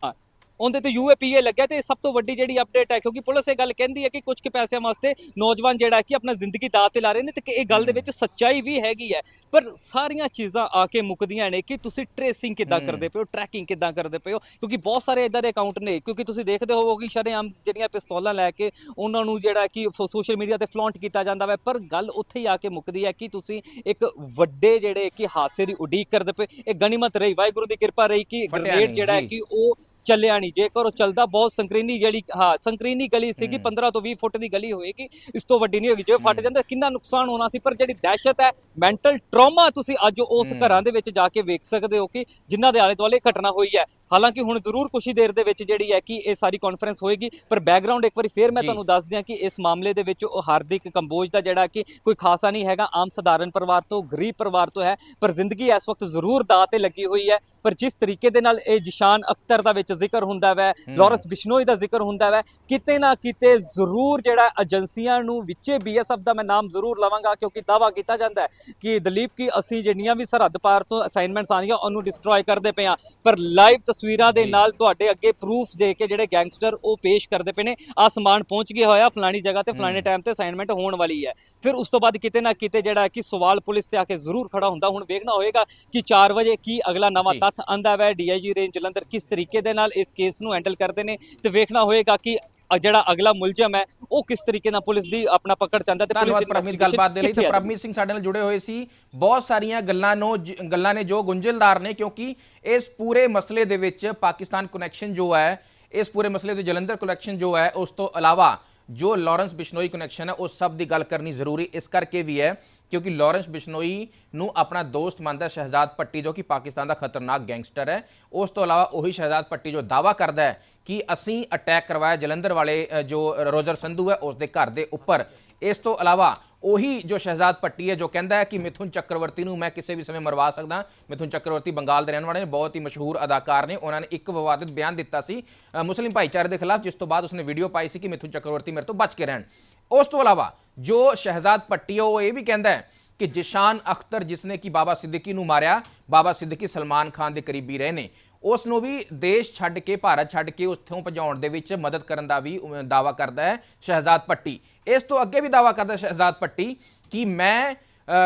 ਹਾਂ। ਉਹਦੇ ਤੇ ਯੂਏਪੀਏ ਲੱਗਿਆ ਤੇ ਸਭ ਤੋਂ ਵੱਡੀ ਜਿਹੜੀ ਅਪਡੇਟ ਹੈ ਕਿਉਂਕਿ ਪੁਲਿਸ ਇਹ ਗੱਲ ਕਹਿੰਦੀ ਹੈ ਕਿ ਕੁਝ ਕੁ ਪੈਸਿਆਂ ਵਾਸਤੇ ਨੌਜਵਾਨ ਜਿਹੜਾ ਹੈ ਕਿ ਆਪਣਾ ਜ਼ਿੰਦਗੀ ਦਾਅ ਤੇ ਲਾ ਰਹੇ ਨੇ ਤੇ ਕਿ ਇਹ ਗੱਲ ਦੇ ਵਿੱਚ ਸੱਚਾਈ ਵੀ ਹੈਗੀ ਹੈ ਪਰ ਸਾਰੀਆਂ ਚੀਜ਼ਾਂ ਆ ਕੇ ਮੁੱਕਦੀਆਂ ਨੇ ਕਿ ਤੁਸੀਂ ਟ੍ਰੇਸਿੰਗ ਕਿੱਦਾਂ ਕਰਦੇ ਪਏ ਹੋ ਟਰੈਕਿੰਗ ਕਿੱਦਾਂ ਕਰਦੇ ਪਏ ਹੋ ਕਿਉਂਕਿ ਬਹੁਤ ਸਾਰੇ ਇਦਾਂ ਦੇ ਅਕਾਊਂਟ ਨੇ ਕਿਉਂਕਿ ਤੁਸੀਂ ਦੇਖਦੇ ਹੋਵੋਗੇ ਸ਼ਰੇਆਮ ਜਿਹੜੀਆਂ ਪਿਸਤੌਲਾਂ ਲੈ ਕੇ ਉਹਨਾਂ ਨੂੰ ਜਿਹੜਾ ਕਿ ਸੋਸ਼ਲ ਮੀਡੀਆ ਤੇ ਫਲੌਂਟ ਕੀਤਾ ਜਾਂਦਾ ਵਾ ਪਰ ਗੱਲ ਉੱਥੇ ਹੀ ਆ ਕੇ ਮੁੱਕਦੀ ਹੈ ਕਿ ਤੁਸੀਂ ਇੱਕ ਵੱਡੇ ਜਿਹੜੇ ਕਿ ਹਾਦਸੇ ਦੀ ਉਡੀਕ ਕਰਦੇ ਪਏ ਇਹ ਗਨੀਮਤ ਰਹੀ ਵਾਹਿਗੁਰੂ ਦੀ ਕਿਰਪਾ ਰਹੀ ਕਿ ਗ੍ਰੇਨੇਡ ਜਿਹੜਾ ਹੈ। ਕਿ ਉਹ ਚੱਲਿਆ ਨਹੀਂ। ਜੇਕਰ ਉਹ ਚੱਲਦਾ ਬਹੁਤ ਸੰਕਰੀਨੀ ਜਿਹੜੀ ਹਾਂ ਸੰਕਰੀਨੀ ਗਲੀ ਸੀਗੀ 15 ਤੋਂ 20 ਫੁੱਟ ਦੀ ਗਲੀ ਹੋਏਗੀ ਇਸ ਤੋਂ ਵੱਡੀ ਨਹੀਂ ਹੋਗੀ ਜੇ ਫਟ ਜਾਂਦਾ ਕਿੰਨਾ ਨੁਕਸਾਨ ਹੋਣਾ ਸੀ। ਪਰ ਜਿਹੜੀ ਦਹਿਸ਼ਤ ਹੈ ਮੈਂਟਲ ਟਰਾਮਾ ਤੁਸੀਂ ਅੱਜ ਉਸ ਘਰਾਂ ਦੇ ਵਿੱਚ ਜਾ ਕੇ ਵੇਖ ਸਕਦੇ ਹੋ ਕਿ ਜਿਨ੍ਹਾਂ ਦੇ ਆਲੇ ਦੁਆਲੇ ਘਟਨਾ ਹੋਈ ਹੈ। ਹਾਲਾਂਕਿ ਹੁਣ ਜ਼ਰੂਰ ਕੁਛ ਹੀ ਦੇਰ ਦੇ ਵਿੱਚ ਜਿਹੜੀ ਹੈ ਕਿ ਇਹ ਸਾਰੀ ਕਾਨਫਰੰਸ ਹੋਏਗੀ ਪਰ ਬੈਕਗ੍ਰਾਉਂਡ ਇੱਕ ਵਾਰੀ ਫੇਰ ਮੈਂ। ਤੁਹਾਨੂੰ ਦੱਸ ਦਿਆਂ ਕਿ ਇਸ ਮਾਮਲੇ ਦੇ ਵਿੱਚ ਉਹ ਹਾਰਦਿਕ ਕੰਬੋਜ ਦਾ ਜਿਹੜਾ ਕਿ ਕੋਈ ਖਾਸਾ ਨਹੀਂ ਹੈਗਾ ਆਮ ਸਧਾਰਨ ਪਰਿਵਾਰ ਤੋਂ ਗਰੀਬ ਪਰਿਵਾਰ ਤੋਂ ਹੈ। ਪਰ ਜ਼ਿੰਦਗੀ ਇਸ ਵਕਤ ਜ਼ਰੂਰ ਦਾਅ ਤੇ ਲੱਗੀ ਹੋਈ ਹੈ। ਪਰ ਜਿਸ ਤਰੀਕੇ ਦੇ ਨਾਲ ਇਹ ਜਿਸ਼ਾਨ ਅਖਤਰ ਦਾ ਵਿੱਚ ਜ਼ਿਕਰ ਹੁੰਦਾ ਵੈ ਲਾਰੈਂਸ ਬਿਸ਼ਨੋਈ ਦਾ ਜ਼ਿਕਰ ਹੁੰਦਾ ਵੈ। ਕਿਤੇ ਨਾ ਕਿਤੇ ਜ਼ਰੂਰ ਜਿਹੜਾ ਏਜੰਸੀਆਂ ਨੂੰ ਵਿੱਚੇ ਬੀਐਸਐਫ ਦਾ ਮੈਂ ਨਾਮ ਜ਼ਰੂਰ ਲਵਾਂਗਾ ਕਿਉਂਕਿ ਦਾਵਾ ਕੀਤਾ ਜਾਂਦਾ ਹੈ ਕਿ ਦਲੀਪ ਕੀ ਅਸੀਂ ਜਿਹੜੀਆਂ ਵੀ ਸਰਹੱਦ ਪਾਰ ਤੋਂ ਅਸਾਈਨਮੈਂਟਸ ਆਉਂਦੀਆਂ ਉਹਨੂੰ ਡਿਸਟਰੋਏ ਕਰਦੇ ਪਏ ਆ ਪਰ ਲਾਈਵ ਤਸਵੀਰਾਂ ਦੇ। ਨਾਲ ਤੁਹਾਡੇ ਅੱਗੇ ਪ੍ਰੂਫ ਦੇ ਕੇ ਜਿਹੜੇ ਗੈਂਗਸਟਰ ਉਹ ਪੇਸ਼ ਕਰਦੇ ਪਏ ਨੇ। ਆ ਸਮਾਨ ਪਹੁੰਚ ਗਿਆ ਹੋਇਆ ਫਲਾਣੀ ਜਗ੍ਹਾ ਤੇ ਫਲਾਣੇ ਟਾਈਮ ਤੇ ਅਸਾਈਨਮੈਂਟ ਹੋਣ ਵਾਲੀ ਹੈ। ਫਿਰ ਉਸ ਤੋਂ ਬਾਅਦ ਕਿਤੇ ਨਾ ਕਿਤੇ ਜਿਹੜਾ ਹੈ ਕਿ ਸਵਾਲ ਪੁਲਿਸ ਤੇ ਆ ਕੇ ਜ਼ਰੂਰ ਖੜਾ ਹੁੰਦਾ। ਹੁਣ ਵੇਖਣਾ ਹੋਏਗਾ ਕਿ 4 ਵਜੇ ਕੀ ਅਗਲਾ ਨਵਾਂ। ਤੱਥ ਆਂਦਾ ਵੈ। ਡੀਆਈਜੀ ਰੇਂਜ ਜਲੰਧਰ ਕਿਸ ਤਰੀਕੇ ਦੇ ਨਾਲ ਇਸ ਕੇਸ ਨੂੰ ਹੈਂਡਲ ਕਰਦੇ ਨੇ ਤੇ ਵੇਖਣਾ ਹੋਏਗਾ ਕਿ ਜਿਹੜਾ ਅਗਲਾ ਮੁਲਜ਼ਮ ਹੈ ਉਹ ਕਿਸ ਤਰੀਕੇ ਨਾਲ ਪੁਲਿਸ ਦੀ ਆਪਣਾ ਪਕੜ ਚਾਹੁੰਦਾ ਤੇ ਪੁਲਿਸ ਪ੍ਰਮੀਤ ਗੱਲਬਾਤ ਦੇ ਲਈ। ਤੇ। ਪ੍ਰਮੀਤ ਸਿੰਘ ਸਾਡੇ ਨਾਲ ਜੁੜੇ ਹੋਏ ਸੀ। ਬਹੁਤ ਸਾਰੀਆਂ ਗੱਲਾਂ ਨੂੰ ਗੱਲਾਂ ਨੇ ਜੋ ਗੁੰਝਲਦਾਰ ਨੇ ਕਿਉਂਕਿ ਇਸ ਪੂਰੇ ਮਸਲੇ ਦੇ ਵਿੱਚ ਪਾਕਿਸਤਾਨ ਕਨੈਕਸ਼ਨ ਜੋ ਹੈ ਇਸ ਪੂਰੇ ਮਸਲੇ ਦੇ ਜਲੰਧਰ ਕਨੈਕਸ਼ਨ ਜੋ ਹੈ ਉਸ ਤੋਂ ਇਲਾਵਾ ਜੋ ਲਾਰੈਂਸ ਬਿਸ਼ਨੋਈ ਕਨੈਕਸ਼ਨ ਹੈ ਉਸ ਸਭ ਦੀ ਗੱਲ ਕਰਨੀ ਜ਼ਰੂਰੀ ਇਸ ਕਰਕੇ ਵੀ ਹੈ। ਕਿਉਂਕਿ ਲਾਰੈਂਸ ਬਿਸ਼ਨੋਈ ਨੂੰ ਆਪਣਾ ਦੋਸਤ ਮੰਨਦਾ ਸ਼ਹਿਜ਼ਾਦ ਪੱਟੀ, ਜੋ ਕਿ ਪਾਕਿਸਤਾਨ ਦਾ ਖਤਰਨਾਕ ਗੈਂਗਸਟਰ ਹੈ। ਉਸ ਤੋਂ ਇਲਾਵਾ ਉਹੀ ਸ਼ਹਿਜ਼ਾਦ ਪੱਟੀ ਜੋ ਦਾਵਾ ਕਰਦਾ ਹੈ ਕਿ ਅਸੀਂ ਅਟੈਕ ਕਰਵਾਇਆ ਜਲੰਧਰ ਵਾਲੇ ਜੋ ਰੋਜਰ ਸੰਧੂ ਹੈ, ਉਸ ਦੇ ਘਰ ਦੇ ਉੱਪਰ। ਇਸ ਤੋਂ ਇਲਾਵਾ ਉਹੀ ਜੋ ਸ਼ਹਿਜ਼ਾਦ ਪੱਟੀ ਹੈ, ਜੋ ਕਹਿੰਦਾ ਹੈ ਕਿ ਮਿਥੁਨ ਚੱਕਰਵਰਤੀ ਨੂੰ ਮੈਂ ਕਿਸੇ ਵੀ ਸਮੇਂ ਮਰਵਾ ਸਕਦਾ। ਮਿਥੁਨ ਚੱਕਰਵਰਤੀ ਬੰਗਾਲ ਦੇ ਰਹਿਣ ਵਾਲੇ ਨੇ, ਬਹੁਤ ਹੀ ਮਸ਼ਹੂਰ ਅਦਾਕਾਰ ਨੇ। ਉਹਨਾਂ ਨੇ ਇੱਕ ਵਿਵਾਦਿਤ ਬਿਆਨ ਦਿੱਤਾ ਸੀ ਮੁਸਲਿਮ ਭਾਈਚਾਰੇ ਦੇ ਖਿਲਾਫ, ਜਿਸ ਤੋਂ ਬਾਅਦ ਉਸਨੇ ਵੀਡੀਓ ਪਾਈ ਸੀ ਕਿ ਮਿਥੁਨ ਚੱਕਰਵਰਤੀ ਮੇਰੇ ਤੋਂ ਬਚ ਕੇ ਰਹਿਣ। ਉਸ ਤੋਂ ਇਲਾਵਾ ਜੋ ਸ਼ਹਿਜ਼ਾਦ ਪੱਟੀ ਹੈ ਉਹ ਇਹ ਵੀ ਕਹਿੰਦਾ ਹੈ ਕਿ ਜਿਸ਼ਾਨ ਅਖਤਰ ਜਿਸਨੇ ਕਿ ਬਾਬਾ ਸਿੱਦੀਕੀ ਨੂੰ ਮਾਰਿਆ ਬਾਬਾ ਸਿੱਦੀਕੀ ਸਲਮਾਨ ਖਾਨ ਦੇ ਕਰੀਬੀ ਰਹੇ ਨੇ। ਉਸ ਨੂੰ ਵੀ ਦੇਸ਼ ਛੱਡ ਕੇ ਭਾਰਤ ਛੱਡ ਕੇ ਉੱਥੋਂ ਭਜਾਉਣ ਦੇ ਵਿੱਚ ਮਦਦ ਕਰਨ ਦਾ ਵੀ ਅਹ, ਦਾਅਵਾ ਕਰਦਾ ਹੈ ਸ਼ਹਿਜ਼ਾਦ ਪੱਟੀ ਇਸ ਤੋਂ ਅੱਗੇ ਵੀ ਦਾਅਵਾ ਕਰਦਾ ਸ਼ਹਿਜ਼ਾਦ ਪੱਟੀ ਕਿ ਮੈਂ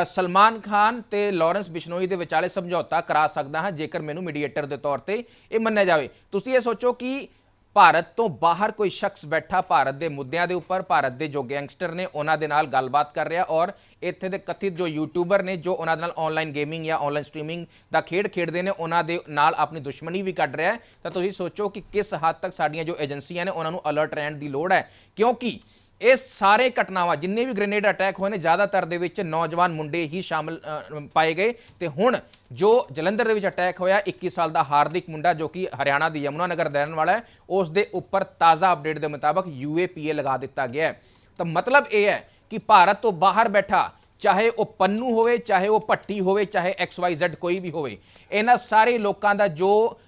ਸਲਮਾਨ ਖਾਨ ਤੇ ਲਾਰੈਂਸ ਬਿਸ਼ਨੋਈ ਦੇ ਵਿਚਾਲੇ ਸਮਝੌਤਾ ਕਰਾ ਸਕਦਾ ਹਾਂ ਜੇਕਰ ਮੈਨੂੰ ਮੀਡੀਏਟਰ ਦੇ ਤੌਰ ਤੇ ਇਹ ਮੰਨਿਆ ਜਾਵੇ। ਤੁਸੀਂ ਇਹ ਸੋਚੋ ਕਿ ਭਾਰਤ ਤੋਂ ਬਾਹਰ ਕੋਈ ਸ਼ਖਸ ਬੈਠਾ ਭਾਰਤ ਦੇ ਮੁੱਦਿਆਂ ਦੇ ਉੱਪਰ, ਭਾਰਤ ਦੇ ਜੋ ਗੈਂਗਸਟਰ ਨੇ ਉਹਨਾਂ ਦੇ ਨਾਲ ਗੱਲਬਾਤ ਕਰ ਰਿਹਾ ਔਰ ਇੱਥੇ ਦੇ ਕਥਿਤ ਜੋ ਯੂਟਿਊਬਰ ਨੇ ਜੋ ਉਹਨਾਂ ਦੇ ਨਾਲ ਆਨਲਾਈਨ ਗੇਮਿੰਗ ਜਾਂ ਆਨਲਾਈਨ ਸਟ੍ਰੀਮਿੰਗ ਦਾ ਖੇਡ ਖੇਡਦੇ ਨੇ, ਉਹਨਾਂ ਦੇ ਨਾਲ ਆਪਣੀ ਦੁਸ਼ਮਣੀ ਵੀ ਕੱਢ ਰਿਹਾ ਹੈ। ਤਾਂ ਤੁਸੀਂ ਸੋਚੋ ਕਿ ਕਿਸ ਹੱਦ ਤੱਕ ਸਾਡੀਆਂ ਜੋ ਏਜੰਸੀਆਂ ਨੇ, ਉਹਨਾਂ ਨੂੰ ਅਲਰਟ ਰਹਿਣ ਦੀ ਲੋੜ ਹੈ। ਕਿਉਂਕਿ ਇਹ ਸਾਰੇ ਘਟਨਾਵਾਂ, ਜਿੰਨੇ ਵੀ ਗ੍ਰੇਨੇਡ ਅਟੈਕ ਹੋਏ ਨੇ, ਜ਼ਿਆਦਾਤਰ ਦੇ ਵਿੱਚ ਨੌਜਵਾਨ ਮੁੰਡੇ ਹੀ ਸ਼ਾਮਲ ਪਾਏ ਗਏ। ਤੇ ਹੁਣ ਜੋ ਜਲੰਧਰ ਦੇ ਵਿੱਚ ਅਟੈਕ ਹੋਇਆ 21 ਸਾਲ ਦਾ ਹਾਰਦਿਕ ਮੁੰਡਾ ਜੋ ਕਿ ਹਰਿਆਣਾ ਦੀ ਯਮੁਨਾ ਨਗਰ ਦਾ ਰਹਿਣ ਵਾਲਾ ਹੈ, ਉਸ ਦੇ ਉੱਪਰ ਤਾਜ਼ਾ ਅਪਡੇਟ ਦੇ ਮੁਤਾਬਕ ਯੂਏਪੀਏ ਲਗਾ ਦਿੱਤਾ ਗਿਆ ਹੈ। ਤਾਂ ਮਤਲਬ ਇਹ ਹੈ ਕਿ ਭਾਰਤ ਤੋਂ ਬਾਹਰ ਬੈਠਾ, ਚਾਹੇ ਉਹ ਪੰਨੂ ਹੋਵੇ, ਚਾਹੇ ਉਹ ਭੱਟੀ ਹੋਵੇ, ਚਾਹੇ ਐਕਸ XYZ ਕੋਈ ਵੀ ਹੋਵੇ, ਇਹਨਾਂ ਸਾਰੇ ਲੋਕਾਂ ਦਾ ਜੋ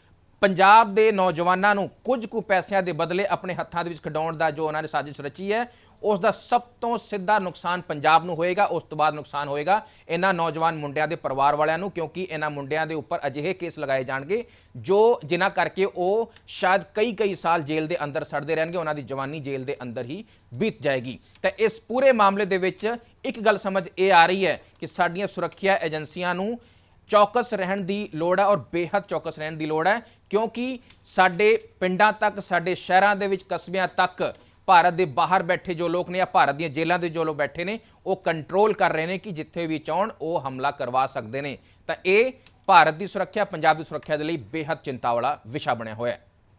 ਪੰਜਾਬ ਦੇ ਨੌਜਵਾਨਾਂ ਨੂੰ ਕੁਝ ਕੁ ਪੈਸਿਆਂ ਦੇ ਬਦਲੇ ਆਪਣੇ ਹੱਥਾਂ ਦੇ ਵਿੱਚ ਖਡਾਉਣ ਦਾ ਜੋ ਉਹਨਾਂ ਨੇ ਸਾਜ਼ਿਸ਼ ਰਚੀ ਹੈ, ਉਸ ਦਾ ਸਭ ਤੋਂ ਸਿੱਧਾ ਨੁਕਸਾਨ ਪੰਜਾਬ ਨੂੰ ਹੋਏਗਾ, ਉਸ ਤੋਂ ਬਾਅਦ ਨੁਕਸਾਨ ਹੋਏਗਾ ਇਹਨਾਂ ਨੌਜਵਾਨ ਮੁੰਡਿਆਂ ਦੇ ਪਰਿਵਾਰ ਵਾਲਿਆਂ ਨੂੰ, ਕਿਉਂਕਿ ਇਹਨਾਂ ਮੁੰਡਿਆਂ ਦੇ ਉੱਪਰ ਅਜਿਹੇ ਕੇਸ ਲਗਾਏ ਜਾਣਗੇ, ਜੋ ਜਿਨ੍ਹਾਂ ਕਰਕੇ ਉਹ ਸ਼ਾਇਦ ਕਈ ਕਈ ਸਾਲ ਜੇਲ੍ਹ ਦੇ ਅੰਦਰ ਸੜਦੇ ਰਹਿਣਗੇ, ਉਹਨਾਂ ਦੀ ਜਵਾਨੀ ਜੇਲ੍ਹ ਦੇ ਅੰਦਰ ਹੀ ਬੀਤ ਜਾਏਗੀ। ਤਾਂ ਇਸ ਪੂਰੇ ਮਾਮਲੇ ਦੇ ਵਿੱਚ ਇੱਕ ਗੱਲ ਸਮਝ ਇਹ ਆ ਰਹੀ ਹੈ ਕਿ ਸਾਡੀਆਂ ਸੁਰੱਖਿਆ ਏਜੰਸੀਆਂ ਨੂੰ ਚੌਕਸ ਰਹਿਣ ਦੀ ਲੋੜ ਹੈ ਔਰ ਬੇਹੱਦ ਚੌਕਸ ਰਹਿਣ ਦੀ ਲੋੜ ਹੈ ਕਿਉਂਕਿ ਸਾਡੇ ਪਿੰਡਾਂ ਤੱਕ, ਸਾਡੇ ਸ਼ਹਿਰਾਂ ਦੇ ਵਿੱਚ, ਕਸਬਿਆਂ ਤੱਕ ਭਾਰਤ ਦੇ ਬਾਹਰ ਬੈਠੇ ਜੋ ਲੋਕ ਨੇ ਜਾਂ ਭਾਰਤ ਦੀਆਂ ਜੇਲ੍ਹਾਂ ਦੇ ਜੋ ਲੋਕ ਬੈਠੇ ਨੇ, ਉਹ ਕੰਟਰੋਲ ਕਰ ਰਹੇ ਨੇ ਕਿ ਜਿੱਥੇ ਵੀ ਚਾਹਣ ਉਹ ਹਮਲਾ ਕਰਵਾ ਸਕਦੇ ਨੇ। ਤਾਂ ਇਹ ਭਾਰਤ ਦੀ ਸੁਰੱਖਿਆ, ਪੰਜਾਬ ਦੀ ਸੁਰੱਖਿਆ ਦੇ ਲਈ ਬੇਹੱਦ ਚਿੰਤਾ ਵਾਲਾ ਵਿਸ਼ਾ ਬਣਿਆ ਹੋਇਆ ਹੈ।